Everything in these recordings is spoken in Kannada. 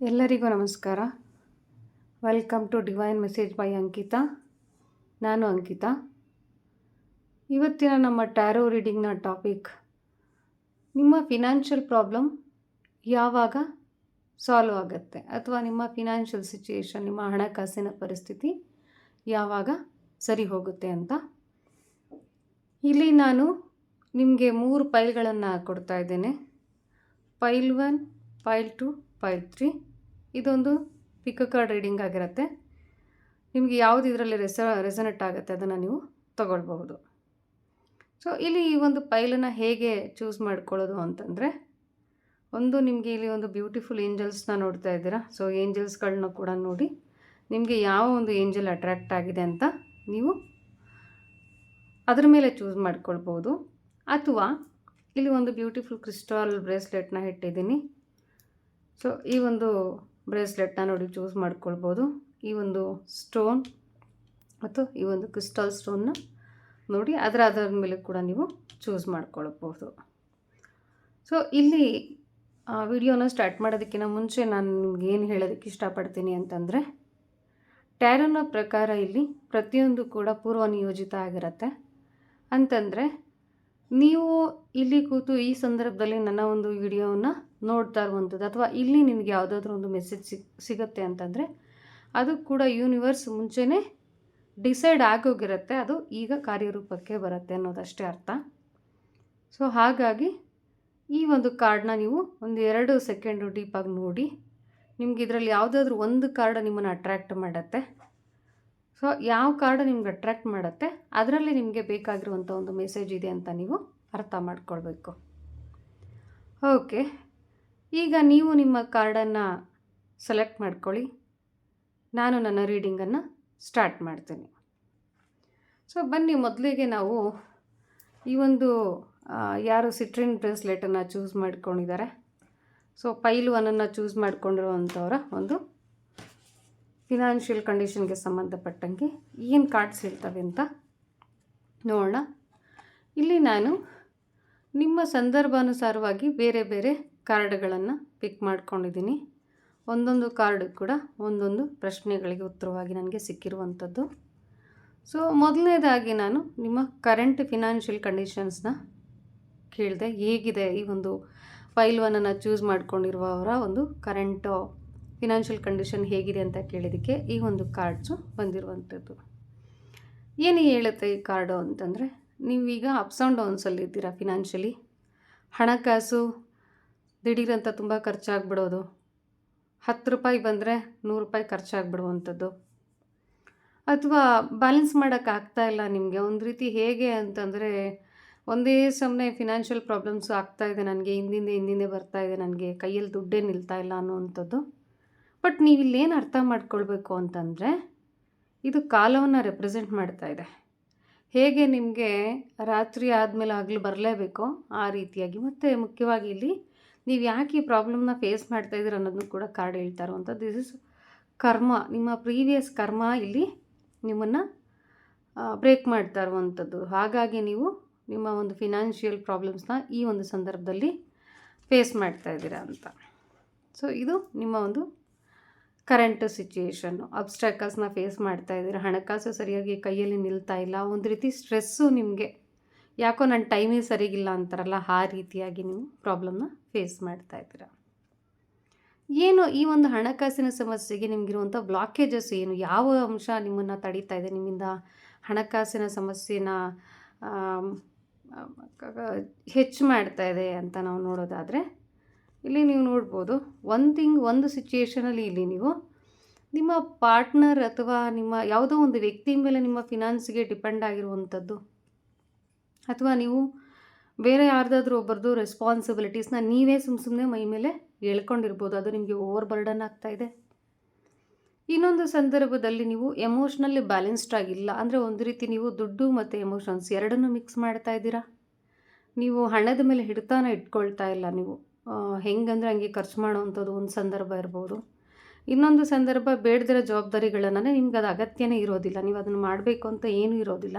ಎಲ್ಲರಿಗೂ ನಮಸ್ಕಾರ. Welcome to divine message by Ankita ನಾನು ಅಂಕಿತಾ. ಇವತ್ತಿನ ನಮ್ಮ ಟ್ಯಾರೋ ರೀಡಿಂಗ್ನ ಟಾಪಿಕ್ ನಿಮ್ಮ ಫಿನಾನ್ಷಿಯಲ್ ಪ್ರಾಬ್ಲಮ್ ಯಾವಾಗ ಸಾಲ್ವ್ ಆಗುತ್ತೆ? ಅಥವಾ ನಿಮ್ಮ ಫಿನಾನ್ಷಿಯಲ್ ಸಿಚುಯೇಷನ್ ನಿಮ್ಮ ಹಣಕಾಸಿನ ಪರಿಸ್ಥಿತಿ ಯಾವಾಗ ಸರಿ ಹೋಗುತ್ತೆ ಅಂತ. ಇಲ್ಲಿ ನಾನು ನಿಮಗೆ ಮೂರು ಪೈಲ್ಗಳನ್ನು ಕೊಡ್ತಾ ಇದ್ದೇನೆ. Pile one pile two pile three ಇದೊಂದು ಪಿಕ್ ಕಾರ್ಡ್ ರೀಡಿಂಗ್ ಆಗಿರುತ್ತೆ. ನಿಮಗೆ ಯಾವುದು ಇದರಲ್ಲಿ ರೆಸ ರೆಸನೆಟ್ ಆಗುತ್ತೆ ಅದನ್ನು ನೀವು ತಗೊಳ್ಬಹುದು. ಸೊ ಇಲ್ಲಿ ಈ ಒಂದು ಪೈಲನ್ನು ಹೇಗೆ ಚೂಸ್ ಮಾಡ್ಕೊಳ್ಳೋದು ಅಂತಂದರೆ, ಒಂದು ನಿಮಗೆ ಇಲ್ಲಿ ಒಂದು ಬ್ಯೂಟಿಫುಲ್ ಏಂಜಲ್ಸ್ನ ನೋಡ್ತಾ ಇದ್ದೀರಾ. ಸೊ ಏಂಜಲ್ಸ್ಗಳನ್ನ ಕೂಡ ನೋಡಿ ನಿಮಗೆ ಯಾವ ಒಂದು ಏಂಜಲ್ ಅಟ್ರ್ಯಾಕ್ಟ್ ಆಗಿದೆ ಅಂತ ನೀವು ಅದರ ಮೇಲೆ ಚೂಸ್ ಮಾಡ್ಕೊಳ್ಬೋದು ಅಥವಾ ಇಲ್ಲಿ ಒಂದು ಬ್ಯೂಟಿಫುಲ್ ಕ್ರಿಸ್ಟಾಲ್ ಬ್ರೇಸ್ಲೆಟ್ನ ಇಟ್ಟಿದ್ದೀನಿ. ಸೊ ಈ ಒಂದು ಬ್ರೇಸ್ಲೆಟ್ನ ನೋಡಿ ಚೂಸ್ ಮಾಡ್ಕೊಳ್ಬೋದು. ಈ ಒಂದು ಸ್ಟೋನ್ ಮತ್ತು ಈ ಒಂದು ಕ್ರಿಸ್ಟಲ್ ಸ್ಟೋನ್ನ ನೋಡಿ, ಅದರ ಅದರ ಮೇಲೆ ಕೂಡ ನೀವು ಚೂಸ್ ಮಾಡ್ಕೊಳ್ಬೋದು. ಸೊ ಇಲ್ಲಿ ವಿಡಿಯೋನ ಸ್ಟಾರ್ಟ್ ಮಾಡೋದಕ್ಕಿಂತ ಮುಂಚೆ ನಾನು ನಿಮ್ಗೆ ಏನು ಹೇಳೋದಕ್ಕೆ ಇಷ್ಟಪಡ್ತೀನಿ ಅಂತಂದರೆ, ಟ್ಯಾರೋನ ಪ್ರಕಾರ ಇಲ್ಲಿ ಪ್ರತಿಯೊಂದು ಕೂಡ ಪೂರ್ವ ನಿಯೋಜಿತ ಆಗಿರುತ್ತೆ. ಅಂತಂದರೆ, ನೀವು ಇಲ್ಲಿ ಕೂತು ಈ ಸಂದರ್ಭದಲ್ಲಿ ನನ್ನ ಒಂದು ವಿಡಿಯೋವನ್ನು ನೋಡ್ತಾ ಇರುವಂಥದ್ದು. ಅಥವಾ ಇಲ್ಲಿ ನಿಮಗೆ ಯಾವುದಾದ್ರೂ ಒಂದು ಮೆಸೇಜ್ ಸಿಗ್, ಸಿಗುತ್ತೆ ಅಂತಂದರೆ, ಅದು ಕೂಡ ಯೂನಿವರ್ಸ್ ಮುಂಚೆನೇ ಡಿಸೈಡ್ ಆಗೋಗಿರುತ್ತೆ. ಅದು ಈಗ ಕಾರ್ಯರೂಪಕ್ಕೆ ಬರುತ್ತೆ ಅನ್ನೋದಷ್ಟೇ ಅರ್ಥ. ಸೊ ಹಾಗಾಗಿ ಈ ಒಂದು ಕಾರ್ಡನ್ನ ನೀವು ಒಂದು ಎರಡು ಸೆಕೆಂಡು ಡೀಪಾಗಿ ನೋಡಿ. ನಿಮ್ಗೆ ಇದರಲ್ಲಿ ಯಾವುದಾದ್ರೂ ಒಂದು ಕಾರ್ಡ್ ನಿಮ್ಮನ್ನು ಅಟ್ರ್ಯಾಕ್ಟ್ ಮಾಡುತ್ತೆ. ಸೊ ಯಾವ ಕಾರ್ಡ್ ನಿಮ್ಗೆ ಅಟ್ರ್ಯಾಕ್ಟ್ ಮಾಡುತ್ತೆ, ಅದರಲ್ಲಿ ನಿಮಗೆ ಬೇಕಾಗಿರುವಂಥ ಒಂದು ಮೆಸೇಜ್ ಇದೆ ಅಂತ ನೀವು ಅರ್ಥ ಮಾಡ್ಕೊಳ್ಬೇಕು. ಓಕೆ ಈಗ ನೀವು ನಿಮ್ಮ ಕಾರ್ಡನ್ನು ಸೆಲೆಕ್ಟ್ ಮಾಡ್ಕೊಳ್ಳಿ. ನಾನು ನನ್ನ ರೀಡಿಂಗನ್ನು ಸ್ಟಾರ್ಟ್ ಮಾಡ್ತೀನಿ. ಸೊ, ಬನ್ನಿ, ಮೊದಲಿಗೆ ನಾವು ಈ ಒಂದು ಯಾರು ಸಿಟ್ರಿನ್ ಬ್ರೇಸ್ಲೆಟನ್ನು ಚೂಸ್ ಮಾಡ್ಕೊಂಡಿದ್ದಾರೆ. ಸೊ, ಪೈಲ್ ಒನನ್ನು ಚೂಸ್ ಮಾಡಿಕೊಂಡಿರುವಂಥವರ ಒಂದು ಫಿನಾನ್ಷಿಯಲ್ ಕಂಡೀಷನ್ಗೆ ಸಂಬಂಧಪಟ್ಟಂಗೆ ಏನು ಕಾರ್ಡ್ಸ್ ಇರ್ತವೆ ಅಂತ ನೋಡೋಣ. ಇಲ್ಲಿ ನಾನು ನಿಮ್ಮ ಸಂದರ್ಭಾನುಸಾರವಾಗಿ ಬೇರೆ ಬೇರೆ ಕಾರ್ಡ್ಗಳನ್ನು ಪಿಕ್ ಮಾಡ್ಕೊಂಡಿದ್ದೀನಿ. ಒಂದೊಂದು ಕಾರ್ಡ್ ಕೂಡ ಒಂದೊಂದು ಪ್ರಶ್ನೆಗಳಿಗೆ ಉತ್ತರವಾಗಿ ನನಗೆ ಸಿಕ್ಕಿರುವಂಥದ್ದು. ಸೊ ಮೊದಲನೇದಾಗಿ ನಾನು ನಿಮ್ಮ ಕರೆಂಟ್ ಫಿನಾನ್ಷಿಯಲ್ ಕಂಡೀಷನ್ಸ್ನ ಕೇಳಿದೆ ಹೇಗಿದೆ ಈ ಒಂದು ಫೈಲ್ ಒನನ್ನು ಚೂಸ್ ಮಾಡ್ಕೊಂಡಿರುವವರ ಒಂದು ಕರೆಂಟ್ ಫಿನಾನ್ಷಿಯಲ್ ಕಂಡೀಷನ್ ಹೇಗಿದೆ ಅಂತ ಕೇಳಿದ್ದಕ್ಕೆ ಈ ಒಂದು ಕಾರ್ಡ್ಸು ಬಂದಿರುವಂಥದ್ದು. ಏನು ಹೇಳುತ್ತೆ ಈ ಕಾರ್ಡು ಅಂತಂದರೆ, ನೀವೀಗ ಅಪ್ಸ್ ಆ್ಯಂಡ್ ಡೌನ್ಸಲ್ಲಿ ಇದ್ದೀರಾ ಫಿನಾನ್ಷಿಯಲಿ ಹಣಕಾಸು ದಿಢೀರಂತ ತುಂಬ ಖರ್ಚಾಗ್ಬಿಡೋದು. ಹತ್ತು ರೂಪಾಯಿ ಬಂದರೆ ನೂರು ರೂಪಾಯಿ ಖರ್ಚಾಗ್ಬಿಡುವಂಥದ್ದು. ಅಥವಾ ಬ್ಯಾಲೆನ್ಸ್ ಮಾಡೋಕ್ಕಾಗ್ತಾ ಇಲ್ಲ ನಿಮಗೆ. ಒಂದು ರೀತಿ ಹೇಗೆ ಅಂತಂದರೆ ಒಂದೇ ಸಮನೆ ಫಿನಾನ್ಷಿಯಲ್ ಪ್ರಾಬ್ಲಮ್ಸು ಆಗ್ತಾಯಿದೆ ನನಗೆ, ಹಿಂದಿಂದೆ ಹಿಂದಿಂದೆ ಬರ್ತಾ ಇದೆ ನನಗೆ, ಕೈಯಲ್ಲಿ ದುಡ್ಡೇ ನಿಲ್ತಾ ಇಲ್ಲ ಅನ್ನುವಂಥದ್ದು. ಬಟ್ ನೀವು ಇಲ್ಲೇನು ಅರ್ಥ ಮಾಡ್ಕೊಳ್ಬೇಕು ಅಂತಂದರೆ ಇದು ಕಾಲವನ್ನು ರೆಪ್ರೆಸೆಂಟ್ ಮಾಡ್ತಾ ಇದೆ. ಹೇಗೆ ನಿಮಗೆ ರಾತ್ರಿ ಆದಮೇಲೆ ಆಗಲು ಬರಲೇಬೇಕು ಆ ರೀತಿಯಾಗಿ. ಮತ್ತು ಮುಖ್ಯವಾಗಿ ಇಲ್ಲಿ ನೀವು ಯಾಕೆ ಈ ಪ್ರಾಬ್ಲಮ್ನ ಫೇಸ್ ಮಾಡ್ತಾ ಇದ್ದೀರ ಅನ್ನೋದನ್ನು ಕೂಡ ಕಾರ್ಡ್ ಹೇಳ್ತಾ ಇರುವಂಥ ದಿಸ್ ಇಸ್ ಕರ್ಮ ನಿಮ್ಮ ಪ್ರೀವಿಯಸ್ ಕರ್ಮ ಇಲ್ಲಿ ನಿಮ್ಮನ್ನು ಬ್ರೇಕ್ ಮಾಡ್ತಾ ಇರುವಂಥದ್ದು. ಹಾಗಾಗಿ ನೀವು ನಿಮ್ಮ ಒಂದು ಫಿನಾನ್ಷಿಯಲ್ ಪ್ರಾಬ್ಲಮ್ಸ್ನ ಈ ಒಂದು ಸಂದರ್ಭದಲ್ಲಿ ಫೇಸ್ ಮಾಡ್ತಾ ಇದ್ದೀರಾ ಅಂತ. ಸೊ ಇದು ನಿಮ್ಮ ಒಂದು ಕರೆಂಟ್ ಸಿಚುಯೇಷನ್ನು ಅಬ್ಸ್ಟ್ರಾಕಲ್ಸ್ನ ಫೇಸ್ ಮಾಡ್ತಾ ಇದ್ದೀರಾ. ಹಣಕಾಸು ಸರಿಯಾಗಿ ಕೈಯಲ್ಲಿ ನಿಲ್ತಾ ಇಲ್ಲ. ಒಂದು ರೀತಿ ಸ್ಟ್ರೆಸ್ಸು ನಿಮಗೆ ಯಾಕೋ ನನ್ನ ಟೈಮಿಗೆ ಸರಿಗಿಲ್ಲ ಅಂತಾರಲ್ಲ, ಆ ರೀತಿಯಾಗಿ ನೀವು ಪ್ರಾಬ್ಲಮ್ನ ಫೇಸ್ ಮಾಡ್ತಾ ಇದ್ದೀರ. ಏನು ಈ ಒಂದು ಹಣಕಾಸಿನ ಸಮಸ್ಯೆಗೆ ನಿಮಗಿರುವಂಥ ಬ್ಲಾಕೇಜಸ್ ಏನು? ಯಾವ ಅಂಶ ನಿಮ್ಮನ್ನು ತಡೀತಾ ಇದೆ? ನಿಮ್ಮಿಂದ ಹಣಕಾಸಿನ ಸಮಸ್ಯೆನ ಹೆಚ್ಚು ಮಾಡ್ತಾ ಇದೆ ಅಂತ ನಾವು ನೋಡೋದಾದರೆ, ಇಲ್ಲಿ ನೀವು ನೋಡ್ಬೋದು, ಒಂದು ಥಿಂಗ್ ಒಂದು ಸಿಚುಯೇಷನಲ್ಲಿ ಇಲ್ಲಿ ನೀವು ನಿಮ್ಮ ಪಾರ್ಟ್ನರ್ ಅಥವಾ ನಿಮ್ಮ ಯಾವುದೋ ಒಂದು ವ್ಯಕ್ತಿ ಮೇಲೆ ನಿಮ್ಮ ಫಿನಾನ್ಸ್ಗೆ ಡಿಪೆಂಡ್ ಆಗಿರುವಂಥದ್ದು ಅಥವಾ ನೀವು ಬೇರೆ ಯಾರ್ದಾದ್ರೂ ಒಬ್ಬರದು ರೆಸ್ಪಾನ್ಸಿಬಿಲಿಟೀಸ್ನ ನೀವೇ ಸುಮ್ಮ ಸುಮ್ಮನೆ ಮೈ ಮೇಲೆ ಹೇಳ್ಕೊಂಡಿರ್ಬೋದು. ಅದು ನಿಮಗೆ ಓವರ್ ಬರ್ಡನ್ ಆಗ್ತಾ ಇದೆ. ಇನ್ನೊಂದು ಸಂದರ್ಭದಲ್ಲಿ ನೀವು ಎಮೋಷ್ನಲ್ಲಿ ಬ್ಯಾಲೆನ್ಸ್ಡ್ ಆಗಿಲ್ಲ. ಅಂದರೆ ಒಂದು ರೀತಿ ನೀವು ದುಡ್ಡು ಮತ್ತು ಎಮೋಷನ್ಸ್ ಎರಡನ್ನೂ ಮಿಕ್ಸ್ ಮಾಡ್ತಾ ಇದ್ದೀರಾ? ನೀವು ಹಣದ ಮೇಲೆ ಹಿಡಿತಾನ ಇಟ್ಕೊಳ್ತಾ ಇಲ್ಲ ನೀವು. ಹೆಂಗಂದರೆ ಹಂಗೆ ಖರ್ಚು ಮಾಡೋವಂಥದ್ದು ಒಂದು ಸಂದರ್ಭ ಇರ್ಬೋದು. ಇನ್ನೊಂದು ಸಂದರ್ಭ ಬೇಡದಿರೋ ಜವಾಬ್ದಾರಿಗಳನ್ನು ನಿಮ್ಗೆ ಅದು ಅಗತ್ಯನೇ ಇರೋದಿಲ್ಲ. ನೀವು ಅದನ್ನು ಮಾಡಬೇಕು ಅಂತ ಏನೂ ಇರೋದಿಲ್ಲ.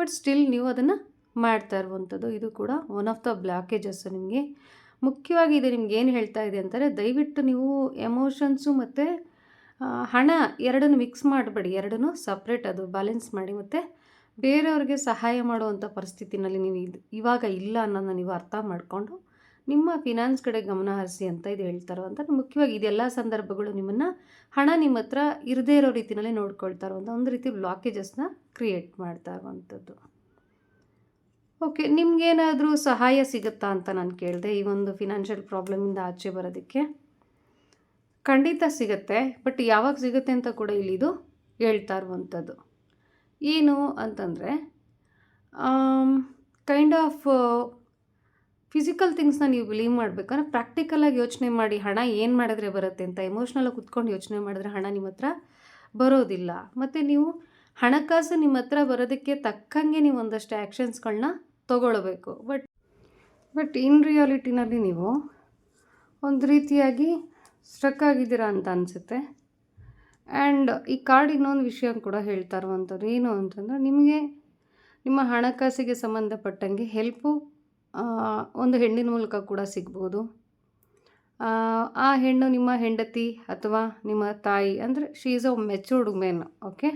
ಬಟ್ ಸ್ಟಿಲ್ ನೀವು ಅದನ್ನು ಮಾಡ್ತಾ ಇರುವಂಥದ್ದು. ಇದು ಕೂಡ ಒನ್ ಆಫ್ ದ ಬ್ಲಾಕೇಜಸ್ ನಿಮಗೆ. ಮುಖ್ಯವಾಗಿ ಇದು ನಿಮ್ಗೆ ಏನು ಹೇಳ್ತಾ ಇದೆ ಅಂತಾರೆ ದಯವಿಟ್ಟು ನೀವು ಎಮೋಷನ್ಸು ಮತ್ತು ಹಣ ಎರಡನ್ನು ಮಿಕ್ಸ್ ಮಾಡಬೇಡಿ. ಎರಡನ್ನೂ ಸಪ್ರೇಟ್ ಅದು ಬ್ಯಾಲೆನ್ಸ್ ಮಾಡಿ ಮತ್ತು ಬೇರೆಯವ್ರಿಗೆ ಸಹಾಯ ಮಾಡುವಂಥ ಪರಿಸ್ಥಿತಿನಲ್ಲಿ ನೀವು ಇದು ಇವಾಗ ಇಲ್ಲ ಅನ್ನೋದನ್ನ ನೀವು ಅರ್ಥ ಮಾಡಿಕೊಂಡು ನಿಮ್ಮ ಫಿನಾನ್ಸ್ ಕಡೆ ಗಮನ ಹರಿಸಿ ಅಂತ ಇದು ಹೇಳ್ತಾರೋ ಅಂತ ಮುಖ್ಯವಾಗಿ ಇದೆಲ್ಲ ಸಂದರ್ಭಗಳು ನಿಮ್ಮನ್ನು ಹಣ ನಿಮ್ಮ ಹತ್ರ ಇರದೇ ಇರೋ ರೀತಿಯಲ್ಲೇ ನೋಡ್ಕೊಳ್ತಾರೋ ಅಂತ ಒಂದು ರೀತಿ ಬ್ಲಾಕೇಜಸ್ನ ಕ್ರಿಯೇಟ್ ಮಾಡ್ತಾ ಇರುವಂಥದ್ದು ಓಕೆ ನಿಮಗೇನಾದರೂ ಸಹಾಯ ಸಿಗುತ್ತಾ ಅಂತ ನಾನು ಕೇಳಿದೆ, ಈ ಒಂದು ಫಿನಾನ್ಷಿಯಲ್ ಪ್ರಾಬ್ಲಮಿಂದ ಆಚೆ ಬರೋದಕ್ಕೆ? ಖಂಡಿತ ಸಿಗುತ್ತೆ ಬಟ್ ಯಾವಾಗ ಸಿಗುತ್ತೆ ಅಂತ ಕೂಡ ಇಲ್ಲಿ ಇದು ಹೇಳ್ತಾ ಇರುವಂಥದ್ದು ಏನು ಅಂತಂದರೆ ಕೈಂಡ್ ಆಫ್ ಫಿಸಿಕಲ್ ಥಿಂಗ್ಸ್ನ ನೀವು ಬಿಲೀವ್ ಮಾಡಬೇಕಂದ್ರೆ ಪ್ರಾಕ್ಟಿಕಲಾಗಿ ಯೋಚನೆ ಮಾಡಿ, ಹಣ ಏನು ಮಾಡಿದ್ರೆ ಬರುತ್ತೆ ಅಂತ ಎಮೋಷ್ನಲಾಗಿ ಕುತ್ಕೊಂಡು ಯೋಚನೆ ಮಾಡಿದ್ರೆ ಹಣ ನಿಮ್ಮ ಹತ್ರ ಬರೋದಿಲ್ಲ. ಮತ್ತು ನೀವು ಹಣಕಾಸು ನಿಮ್ಮ ಹತ್ರ ಬರೋದಕ್ಕೆ ತಕ್ಕಂಗೆ ನೀವು ಒಂದಷ್ಟು ಆ್ಯಕ್ಷನ್ಸ್ಗಳನ್ನ ತೊಗೊಳ್ಬೇಕು. ಬಟ್ ಬಟ್ ಇನ್ ರಿಯಾಲಿಟಿನಲ್ಲಿ ನೀವು ಒಂದು ರೀತಿಯಾಗಿ ಸ್ಟ್ರಕ್ ಆಗಿದ್ದೀರಾ ಅಂತ ಅನಿಸುತ್ತೆ. ಆ್ಯಂಡ್ ಈ ಕಾರ್ಡ್ ಇನ್ನೊಂದು ವಿಷಯ ಕೂಡ ಹೇಳ್ತಾ ಇರುವಂಥದ್ದು ಏನು ಅಂತಂದರೆ ನಿಮಗೆ ನಿಮ್ಮ ಹಣಕಾಸಿಗೆ ಸಂಬಂಧಪಟ್ಟಂಗೆ ಹೆಲ್ಪು ಒಂದು ಹೆಣ್ಣಿನ ಮೂಲಕ ಕೂಡ ಸಿಗ್ಬೋದು. ಆ ಹೆಣ್ಣು ನಿಮ್ಮ ಹೆಂಡತಿ ಅಥವಾ ನಿಮ್ಮ ತಾಯಿ, ಅಂದರೆ she is a matured men okay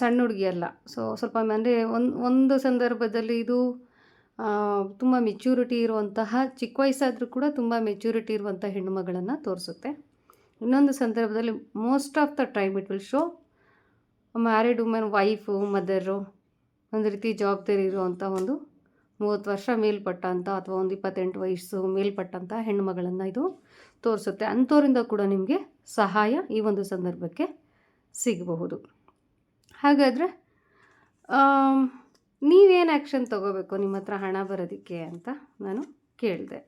ಸಣ್ಣ ಹುಡುಗಿ ಅಲ್ಲ. ಸೊ ಸ್ವಲ್ಪ ಅಂದರೆ ಒಂದು ಒಂದು ಸಂದರ್ಭದಲ್ಲಿ ಇದು ತುಂಬ ಮೆಚ್ಯೂರಿಟಿ ಇರುವಂತಹ, ಚಿಕ್ಕ ವಯಸ್ಸಾದರೂ ಕೂಡ ತುಂಬ ಮೆಚ್ಯೂರಿಟಿ ಇರುವಂಥ ಹೆಣ್ಣುಮಗಳನ್ನು ತೋರಿಸುತ್ತೆ. ಇನ್ನೊಂದು ಸಂದರ್ಭದಲ್ಲಿ most of the time it will show married women wife mother ಒಂದು ರೀತಿ ಜವಾಬ್ದಾರಿ ಇರುವಂಥ ಒಂದು ಮೂವತ್ತು ವರ್ಷ ಮೇಲ್ಪಟ್ಟಂಥ ಅಥವಾ ಒಂದು ಇಪ್ಪತ್ತೆಂಟು ವಯಸ್ಸು ಮೇಲ್ಪಟ್ಟಂಥ ಹೆಣ್ಣುಮಗಳನ್ನು ಇದು ತೋರಿಸುತ್ತೆ. ಅಂಥವರಿಂದ ಕೂಡ ನಿಮಗೆ ಸಹಾಯ ಈ ಒಂದು ಸಂದರ್ಭಕ್ಕೆ ಸಿಗಬಹುದು. ಹಾಗಾದರೆ ನೀವೇನು ಆ್ಯಕ್ಷನ್ ತೊಗೋಬೇಕು? ನಿಮ್ಮ ಹತ್ರ ಹಣ ಬರೋದಕ್ಕೆ ಅಂತ ನಾನು ಕೇಳಿದೆ.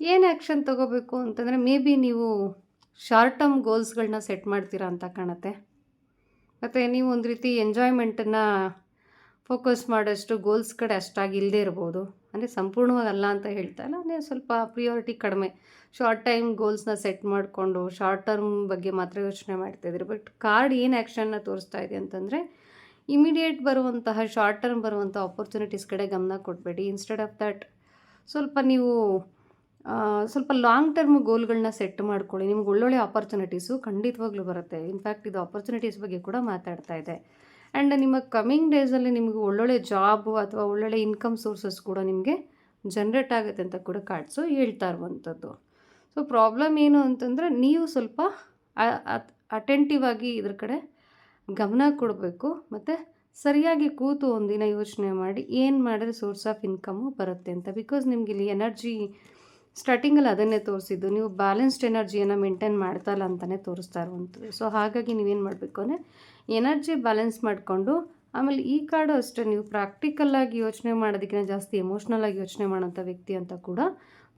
ಏನು ಆ್ಯಕ್ಷನ್ ತೊಗೋಬೇಕು ಅಂತಂದರೆ, ಮೇ ಬಿ ನೀವು ಶಾರ್ಟ್ ಟರ್ಮ್ ಗೋಲ್ಸ್ಗಳನ್ನ ಸೆಟ್ ಮಾಡ್ತೀರಾ ಅಂತ ಕಾಣುತ್ತೆ. ಮತ್ತು ನೀವು ಒಂದು ರೀತಿ ಎಂಜಾಯ್ಮೆಂಟನ್ನು ಫೋಕಸ್ ಮಾಡೋಷ್ಟು ಗೋಲ್ಸ್ ಕಡೆ ಅಷ್ಟಾಗಿ ಇಲ್ಲದೆ ಇರ್ಬೋದು. ಅಂದರೆ ಸಂಪೂರ್ಣವಾಗಿ ಅಲ್ಲ ಅಂತ ಹೇಳ್ತಾ ಇಲ್ಲ. ಅಂದರೆ ಸ್ವಲ್ಪ ಪ್ರಿಯೋರಿಟಿ ಕಡಿಮೆ. ಶಾರ್ಟ್ ಟೈಮ್ ಗೋಲ್ಸ್ನ ಸೆಟ್ ಮಾಡಿಕೊಂಡು ಶಾರ್ಟ್ ಟರ್ಮ್ ಬಗ್ಗೆ ಮಾತ್ರ ಯೋಚನೆ ಮಾಡ್ತಾಯಿದ್ರಿ ಬಟ್ ಕಾರ್ಡ್ ಏನು ಆ್ಯಕ್ಷನ್ನ ತೋರಿಸ್ತಾ ಇದೆ ಅಂತಂದರೆ ಇಮಿಡಿಯೇಟ್ ಬರುವಂತಹ ಶಾರ್ಟ್ ಟರ್ಮ್ ಬರುವಂಥ ಆಪರ್ಚುನಿಟೀಸ್ ಕಡೆ ಗಮನ ಕೊಡಬೇಡಿ. ಇನ್ಸ್ಟೆಡ್ ಆಫ್ ದ್ಯಾಟ್ ಸ್ವಲ್ಪ ನೀವು ಸ್ವಲ್ಪ ಲಾಂಗ್ ಟರ್ಮ್ ಗೋಲ್ಗಳನ್ನ ಸೆಟ್ ಮಾಡ್ಕೊಳ್ಳಿ. ನಿಮ್ಗೆ ಒಳ್ಳೊಳ್ಳೆ ಆಪರ್ಚುನಿಟೀಸು ಖಂಡಿತವಾಗ್ಲೂ ಬರುತ್ತೆ. ಇನ್ಫ್ಯಾಕ್ಟ್ ಇದು ಆಪರ್ಚುನಿಟೀಸ್ ಬಗ್ಗೆ ಕೂಡ ಮಾತಾಡ್ತಾ ಇದೆ. ಆ್ಯಂಡ್ ನಿಮ್ಮ ಕಮ್ಮಿಂಗ್ ಡೇಸಲ್ಲಿ ನಿಮಗೆ ಒಳ್ಳೊಳ್ಳೆ ಜಾಬು ಅಥವಾ ಒಳ್ಳೊಳ್ಳೆ ಇನ್ಕಮ್ ಸೋರ್ಸಸ್ ಕೂಡ ನಿಮಗೆ ಜನ್ರೇಟ್ ಆಗುತ್ತೆ ಅಂತ ಕೂಡ ಕಾರ್ಡ್ಸು ಹೇಳ್ತಾ ಇರುವಂಥದ್ದು. ಸೊ ಪ್ರಾಬ್ಲಮ್ ಏನು ಅಂತಂದರೆ ನೀವು ಸ್ವಲ್ಪ ಅಟೆಂಟಿವ್ ಆಗಿ ಇದ್ರ ಕಡೆ ಗಮನ ಕೊಡಬೇಕು ಮತ್ತು ಸರಿಯಾಗಿ ಕೂತು ಒಂದಿನ ಯೋಚನೆ ಮಾಡಿ ಏನು ಮಾಡಿದ್ರೆ ಸೋರ್ಸ್ ಆಫ್ ಇನ್ಕಮ್ಮು ಬರುತ್ತೆ ಅಂತ ಬಿಕಾಸ್ ನಿಮಗೆ ಇಲ್ಲಿ ಎನರ್ಜಿ ಸ್ಟಾರ್ಟಿಂಗಲ್ಲಿ ಅದನ್ನೇ ತೋರಿಸಿದ್ದು. ನೀವು ಬ್ಯಾಲೆನ್ಸ್ಡ್ ಎನರ್ಜಿಯನ್ನು ಮೇಂಟೈನ್ ಮಾಡ್ತಾ ಇಲ್ಲ ಅಂತಲೇ ತೋರಿಸ್ತಾ ಇರುವಂಥದ್ದು. ಸೊ ಹಾಗಾಗಿ ನೀವೇನು ಮಾಡಬೇಕು ಅಂದರೆ ಎನರ್ಜಿ ಬ್ಯಾಲೆನ್ಸ್ ಮಾಡಿಕೊಂಡು, ಆಮೇಲೆ ಈ ಕಾರ್ಡು ಅಷ್ಟೇ, ನೀವು ಪ್ರಾಕ್ಟಿಕಲ್ಲಾಗಿ ಯೋಚನೆ ಮಾಡೋದಕ್ಕಿಂತ ಜಾಸ್ತಿ ಎಮೋಷ್ನಲಾಗಿ ಯೋಚನೆ ಮಾಡೋಂಥ ವ್ಯಕ್ತಿ ಅಂತ ಕೂಡ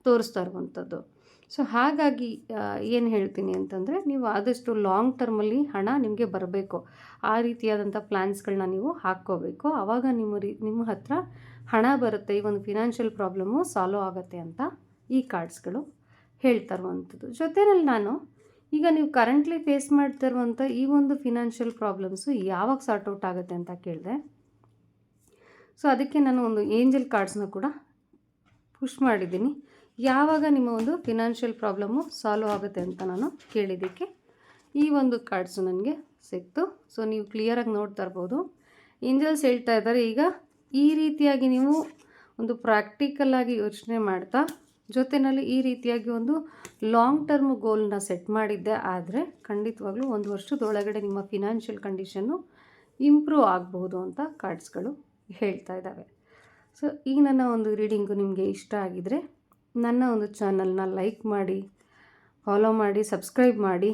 ತೋರಿಸ್ತಾ ಇರುವಂಥದ್ದು. ಸೊ ಹಾಗಾಗಿ ಏನು ಹೇಳ್ತೀನಿ ಅಂತಂದರೆ, ನೀವು ಆದಷ್ಟು ಲಾಂಗ್ ಟರ್ಮಲ್ಲಿ ಹಣ ನಿಮಗೆ ಬರಬೇಕು. ಆ ರೀತಿಯಾದಂಥ ಪ್ಲ್ಯಾನ್ಸ್ಗಳನ್ನ ನೀವು ಹಾಕ್ಕೋಬೇಕು. ಆವಾಗ ನಿಮ್ಮ ರೀ, ನಿಮ್ಮ ಹತ್ರ ಹಣ ಬರುತ್ತೆ. ಈ ಒಂದು ಫಿನಾನ್ಷಿಯಲ್ ಪ್ರಾಬ್ಲಮ್ಮು ಸಾಲ್ವ್ ಆಗುತ್ತೆ ಅಂತ ಈ ಕಾರ್ಡ್ಸ್ಗಳು ಹೇಳ್ತಾ ಇರುವಂಥದ್ದು. ಜೊತೆಯಲ್ಲಿ ನಾನು, ಈಗ ನೀವು ಕರೆಂಟ್ಲಿ ಫೇಸ್ ಮಾಡ್ತಾ ಇರುವಂಥ ಈ ಒಂದು ಫಿನಾನ್ಷಿಯಲ್ ಪ್ರಾಬ್ಲಮ್ಸು ಯಾವಾಗ ಸಾರ್ಟ್ ಔಟ್ ಆಗುತ್ತೆ ಅಂತ ಕೇಳಿದೆ ಸೊ ಅದಕ್ಕೆ ನಾನು ಒಂದು ಏಂಜಲ್ ಕಾರ್ಡ್ಸ್ನ ಕೂಡ ಪುಷ್ ಮಾಡಿದ್ದೀನಿ. ಯಾವಾಗ ನಿಮ್ಮ ಒಂದು ಫಿನಾನ್ಷಿಯಲ್ ಪ್ರಾಬ್ಲಮ್ಮು ಸಾಲ್ವ್ ಆಗುತ್ತೆ ಅಂತ ನಾನು ಕೇಳಿದ್ದಕ್ಕೆ ಈ ಒಂದು ಕಾರ್ಡ್ಸು ನನಗೆ ಸಿಕ್ತು. ಸೊ ನೀವು ಕ್ಲಿಯರಾಗಿ ನೋಡ್ತಾ ಇರ್ಬೋದು. ಏಂಜಲ್ಸ್ ಹೇಳ್ತಾ ಇದ್ದಾರೆ, ಈಗ ಈ ರೀತಿಯಾಗಿ ನೀವು ಒಂದು ಪ್ರಾಕ್ಟಿಕಲ್ಲಾಗಿ ಯೋಚನೆ ಮಾಡ್ತಾ ಜೊತೆಯಲ್ಲಿ ಈ ರೀತಿಯಾಗಿ ಒಂದು ಲಾಂಗ್ ಟರ್ಮ್ ಗೋಲ್ನ ಸೆಟ್ ಮಾಡಿದ್ದೆ. ಆದರೆ ಖಂಡಿತವಾಗ್ಲೂ ಒಂದು ವರ್ಷದೊಳಗಡೆ ನಿಮ್ಮ ಫಿನಾನ್ಷಿಯಲ್ ಕಂಡೀಷನ್ನು ಇಂಪ್ರೂವ್ ಆಗಬಹುದು ಅಂತ ಕಾರ್ಡ್ಸ್ಗಳು ಹೇಳ್ತಾ ಇದ್ದಾವೆ. ಸೊ ಈ ನನ್ನ ಒಂದು ರೀಡಿಂಗು ನಿಮಗೆ ಇಷ್ಟ ಆಗಿದರೆ ನನ್ನ ಒಂದು ಚಾನಲ್ನ ಲೈಕ್ ಮಾಡಿ ಫಾಲೋ ಮಾಡಿ ಸಬ್ಸ್ಕ್ರೈಬ್ ಮಾಡಿ.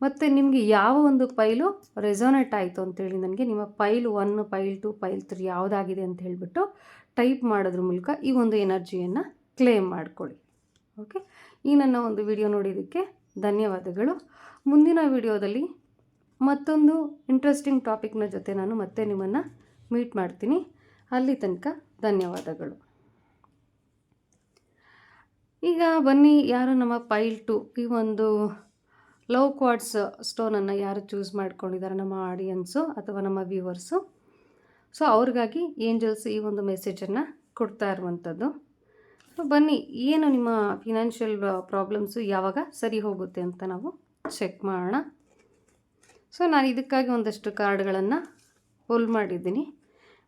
ಮತ್ತು ನಿಮಗೆ ಯಾವ ಒಂದು ಪೈಲು ರೆಸೋನೇಟ್ ಆಯಿತು ಅಂತೇಳಿ ನನಗೆ ನಿಮ್ಮ pile one pile two pile three ಯಾವುದಾಗಿದೆ ಅಂತ ಹೇಳಿಬಿಟ್ಟು ಟೈಪ್ ಮಾಡೋದ್ರ ಮೂಲಕ ಈ ಒಂದು ಎನರ್ಜಿಯನ್ನು ಕ್ಲೇಮ್ ಮಾಡಿಕೊಳ್ಳಿ. ಓಕೆ ಈ ನನ್ನ ಒಂದು ವಿಡಿಯೋ ನೋಡಿದ್ದಕ್ಕೆ ಧನ್ಯವಾದಗಳು. ಮುಂದಿನ ವಿಡಿಯೋದಲ್ಲಿ ಮತ್ತೊಂದು ಇಂಟ್ರೆಸ್ಟಿಂಗ್ ಟಾಪಿಕ್ನ ಜೊತೆ ನಾನು ಮತ್ತೆ ನಿಮ್ಮನ್ನು ಮೀಟ್ ಮಾಡ್ತೀನಿ. ಅಲ್ಲಿ ತನಕ ಧನ್ಯವಾದಗಳು. ಈಗ ಬನ್ನಿ, ಯಾರು ನಮ್ಮ ಪೈಲ್ ಟು ಈ ಒಂದು ಲವ್ ಕ್ವಾಡ್ಸ್ ಸ್ಟೋನನ್ನು ಯಾರು ಚೂಸ್ ಮಾಡ್ಕೊಂಡಿದ್ದಾರೆ? ನಮ್ಮ ಆಡಿಯನ್ಸು ಅಥವಾ ನಮ್ಮ ವ್ಯೂವರ್ಸು ಸೊ ಅವ್ರಿಗಾಗಿ ಏಂಜಲ್ಸ್ ಈ ಒಂದು ಮೆಸೇಜನ್ನು ಕೊಡ್ತಾ ಇರುವಂಥದ್ದು ಬನ್ನಿ, ಏನು ನಿಮ್ಮ ಫಿನಾನ್ಷಿಯಲ್ ಪ್ರಾಬ್ಲಮ್ಸು ಯಾವಾಗ ಸರಿ ಹೋಗುತ್ತೆ ಅಂತ ನಾವು ಚೆಕ್ ಮಾಡೋಣ. ಸೊ ನಾನು ಇದಕ್ಕಾಗಿ ಒಂದಷ್ಟು ಕಾರ್ಡ್ಗಳನ್ನು ಪುಲ್ ಮಾಡಿದ್ದೀನಿ.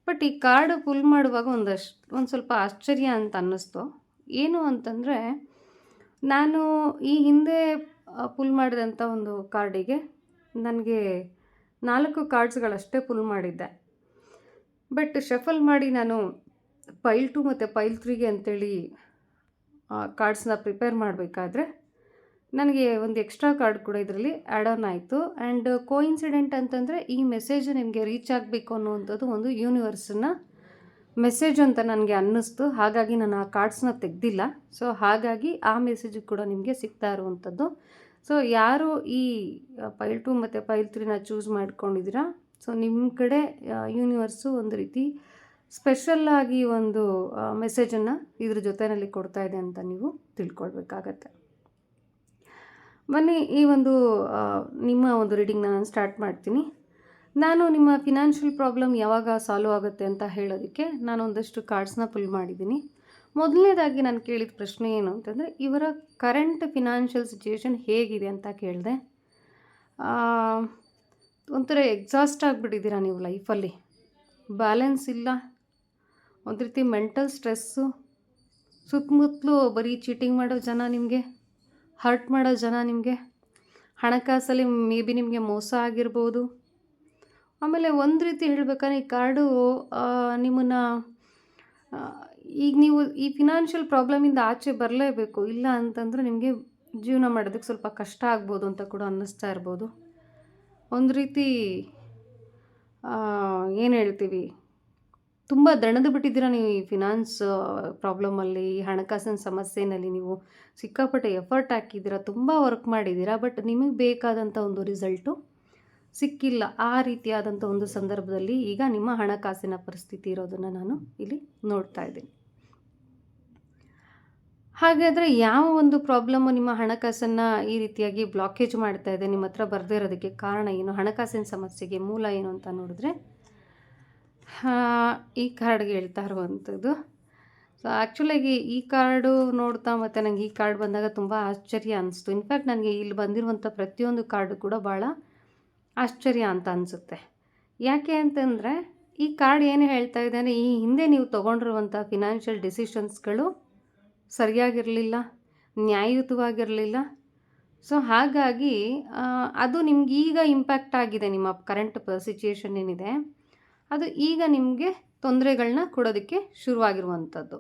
ಬಟ್ ಈ ಕಾರ್ಡ್ ಪುಲ್ ಮಾಡುವಾಗ ಒಂದಷ್ಟು, ಒಂದು ಸ್ವಲ್ಪ ಆಶ್ಚರ್ಯ ಅಂತ ಅನ್ನಿಸ್ತು. ಏನು ಅಂತಂದರೆ, ನಾನು ಈ ಹಿಂದೆ ಪುಲ್ ಮಾಡಿದಂಥ ಒಂದು ಕಾರ್ಡಿಗೆ ನನಗೆ ನಾಲ್ಕು ಕಾರ್ಡ್ಸ್ಗಳಷ್ಟೇ ಪುಲ್ ಮಾಡಿದ್ದೆ. ಬಟ್ ಶಫಲ್ ಮಾಡಿ ನಾನು ಪೈಲ್ ಟು ಮತ್ತು ಪೈಲ್ ತ್ರೀಗೆ ಅಂತೇಳಿ ಕಾರ್ಡ್ಸ್ನ ಪ್ರಿಪೇರ್ ಮಾಡಬೇಕಾದ್ರೆ ನನಗೆ ಒಂದು ಎಕ್ಸ್ಟ್ರಾ ಕಾರ್ಡ್ ಕೂಡ ಇದರಲ್ಲಿ ಆ್ಯಡ್ ಆನ್ ಆಯಿತು. ಆ್ಯಂಡ್ ಕೋಇನ್ಸಿಡೆಂಟ್ ಅಂತಂದರೆ ಈ ಮೆಸೇಜ್ ನಿಮಗೆ ರೀಚ್ ಆಗಬೇಕು ಅನ್ನುವಂಥದ್ದು ಒಂದು ಯೂನಿವರ್ಸನ್ನ ಮೆಸೇಜ್ ಅಂತ ನನಗೆ ಅನ್ನಿಸ್ತು. ಹಾಗಾಗಿ ನಾನು ಆ ಕಾರ್ಡ್ಸ್ನ ತೆಗೆದಿಲ್ಲ. ಸೊ ಹಾಗಾಗಿ ಆ ಮೆಸೇಜ್ ಕೂಡ ನಿಮಗೆ ಸಿಗ್ತಾ ಇರುವಂಥದ್ದು. ಸೊ ಯಾರು ಈ ಪೈಲ್ ಟು ಮತ್ತು ಪೈಲ್ ತ್ರೀನ ಚೂಸ್ ಮಾಡ್ಕೊಂಡಿದ್ದೀರಾ? ಸೊ ನಿಮ್ಮ ಕಡೆ ಯೂನಿವರ್ಸು ಒಂದು ರೀತಿ ಸ್ಪೆಷಲ್ಲಾಗಿ ಒಂದು ಮೆಸೇಜನ್ನು ಇದ್ರ ಜೊತೆಯಲ್ಲಿ ಕೊಡ್ತಾ ಇದೆ ಅಂತ ನೀವು ತಿಳ್ಕೊಳ್ಬೇಕಾಗತ್ತೆ. ಬನ್ನಿ, ಈ ಒಂದು ನಿಮ್ಮ ಒಂದು ರೀಡಿಂಗ್ ನಾನು ಸ್ಟಾರ್ಟ್ ಮಾಡ್ತೀನಿ. ನಾನು ನಿಮ್ಮ ಫಿನಾನ್ಷಿಯಲ್ ಪ್ರಾಬ್ಲಮ್ ಯಾವಾಗ ಸಾಲ್ವ್ ಆಗುತ್ತೆ ಅಂತ ಹೇಳೋದಕ್ಕೆ ನಾನು ಒಂದಷ್ಟು ಕಾರ್ಡ್ಸ್ನ ಫುಲ್ ಮಾಡಿದ್ದೀನಿ. ಮೊದಲನೇದಾಗಿ ನಾನು ಕೇಳಿದ ಪ್ರಶ್ನೆ ಏನು ಅಂತಂದರೆ, ಇವರ ಕರೆಂಟ್ ಫಿನಾನ್ಷಿಯಲ್ ಸಿಚುವೇಶನ್ ಹೇಗಿದೆ ಅಂತ ಕೇಳಿದೆ. ಒಂಥರ ಎಕ್ಸಾಸ್ಟ್ ಆಗಿಬಿಟ್ಟಿದ್ದೀರಾ ನೀವು ಲೈಫಲ್ಲಿ ಬ್ಯಾಲೆನ್ಸ್ ಇಲ್ಲ ಒಂದು ರೀತಿ ಮೆಂಟಲ್ ಸ್ಟ್ರೆಸ್ಸು ಸುತ್ತಮುತ್ತಲೂ ಬರೀ ಚೀಟಿಂಗ್ ಮಾಡೋ ಜನ ನಿಮಗೆ ಹರ್ಟ್ ಮಾಡೋ ಜನ ನಿಮಗೆ, ಹಣಕಾಸಲ್ಲಿ ಮೇ ಬಿ ನಿಮಗೆ ಮೋಸ ಆಗಿರ್ಬೋದು. ಆಮೇಲೆ ಒಂದು ರೀತಿ ಹೇಳ್ಬೇಕಾದ್ರೆ ಈ ಕಾರ್ಡು ನಿಮ್ಮನ್ನು ಈಗ ನೀವು ಈ ಫಿನಾನ್ಷಿಯಲ್ ಪ್ರಾಬ್ಲಮಿಂದ ಆಚೆ ಬರಲೇಬೇಕು, ಇಲ್ಲ ಅಂತಂದರೆ ನಿಮಗೆ ಜೀವನ ಮಾಡೋದಕ್ಕೆ ಸ್ವಲ್ಪ ಕಷ್ಟ ಆಗ್ಬೋದು ಅಂತ ಕೂಡ ಅನ್ನಿಸ್ತಾ ಇರ್ಬೋದು. ಒಂದು ರೀತಿ ಏನು ಹೇಳ್ತೀವಿ? ತುಂಬ ದಣದು ಬಿಟ್ಟಿದ್ದೀರಾ ನೀವು ಈ ಫಿನಾನ್ಸ್ ಪ್ರಾಬ್ಲಮಲ್ಲಿ ಹಣಕಾಸಿನ ಸಮಸ್ಯೆನಲ್ಲಿ ನೀವು ಸಿಕ್ಕಾಪಟ್ಟೆ ಎಫರ್ಟ್ ಹಾಕಿದ್ದೀರಾ, ತುಂಬ ವರ್ಕ್ ಮಾಡಿದ್ದೀರಾ ಬಟ್ ನಿಮಗೆ ಬೇಕಾದಂಥ ಒಂದು ರಿಸಲ್ಟು ಸಿಕ್ಕಿಲ್ಲ. ಆ ರೀತಿಯಾದಂಥ ಒಂದು ಸಂದರ್ಭದಲ್ಲಿ ಈಗ ನಿಮ್ಮ ಹಣಕಾಸಿನ ಪರಿಸ್ಥಿತಿ ಇರೋದನ್ನು ನಾನು ಇಲ್ಲಿ ನೋಡ್ತಾ ಇದ್ದೀನಿ. ಹಾಗಾದರೆ ಯಾವ ಒಂದು ಪ್ರಾಬ್ಲಮ್ಮು ನಿಮ್ಮ ಹಣಕಾಸನ್ನು ಈ ರೀತಿಯಾಗಿ ಬ್ಲಾಕೇಜ್ ಮಾಡ್ತಾ ಇದೆ, ನಿಮ್ಮ ಹತ್ರ ಬರದೇ ಇರೋದಕ್ಕೆ ಕಾರಣ ಏನು, ಹಣಕಾಸಿನ ಸಮಸ್ಯೆಗೆ ಮೂಲ ಏನು ಅಂತ ನೋಡಿದ್ರೆ? ಈ ಕಾರ್ಡ್ಗೆ ಹೇಳ್ತಾ ಇರುವಂಥದ್ದು. ಸೊ ಆ್ಯಕ್ಚುಲಾಗಿ ಈ ಕಾರ್ಡು ನೋಡ್ತಾ ಮತ್ತು ನನಗೆ ಈ ಕಾರ್ಡ್ ಬಂದಾಗ ತುಂಬ ಆಶ್ಚರ್ಯ ಅನಿಸ್ತು. ಇನ್ಫ್ಯಾಕ್ಟ್ ನನಗೆ ಇಲ್ಲಿ ಬಂದಿರುವಂಥ ಪ್ರತಿಯೊಂದು ಕಾರ್ಡು ಕೂಡ ಭಾಳ ಆಶ್ಚರ್ಯ ಅಂತ ಅನಿಸುತ್ತೆ. ಯಾಕೆ ಅಂತಂದರೆ, ಈ ಕಾರ್ಡ್ ಏನು ಹೇಳ್ತಾ ಇದೆ ಅಂದರೆ, ಈ ಹಿಂದೆ ನೀವು ತೊಗೊಂಡಿರುವಂಥ ಫಿನಾನ್ಷಿಯಲ್ ಡಿಸಿಷನ್ಸ್ಗಳು ಸರಿಯಾಗಿರಲಿಲ್ಲ, ನ್ಯಾಯಯುತವಾಗಿರಲಿಲ್ಲ. ಸೊ ಹಾಗಾಗಿ ಅದು ನಿಮ್ಗೆ ಈಗ ಇಂಪ್ಯಾಕ್ಟ್ ಆಗಿದೆ ನಿಮ್ಮ ಕರೆಂಟ್ ಸಿಚುಯೇಷನ್ ಏನಿದೆ. ಅದು ಈಗ ನಿಮಗೆ ತೊಂದರೆಗಳನ್ನ ಕೊಡೋದಕ್ಕೆ ಶುರುವಾಗಿರುವಂಥದ್ದು.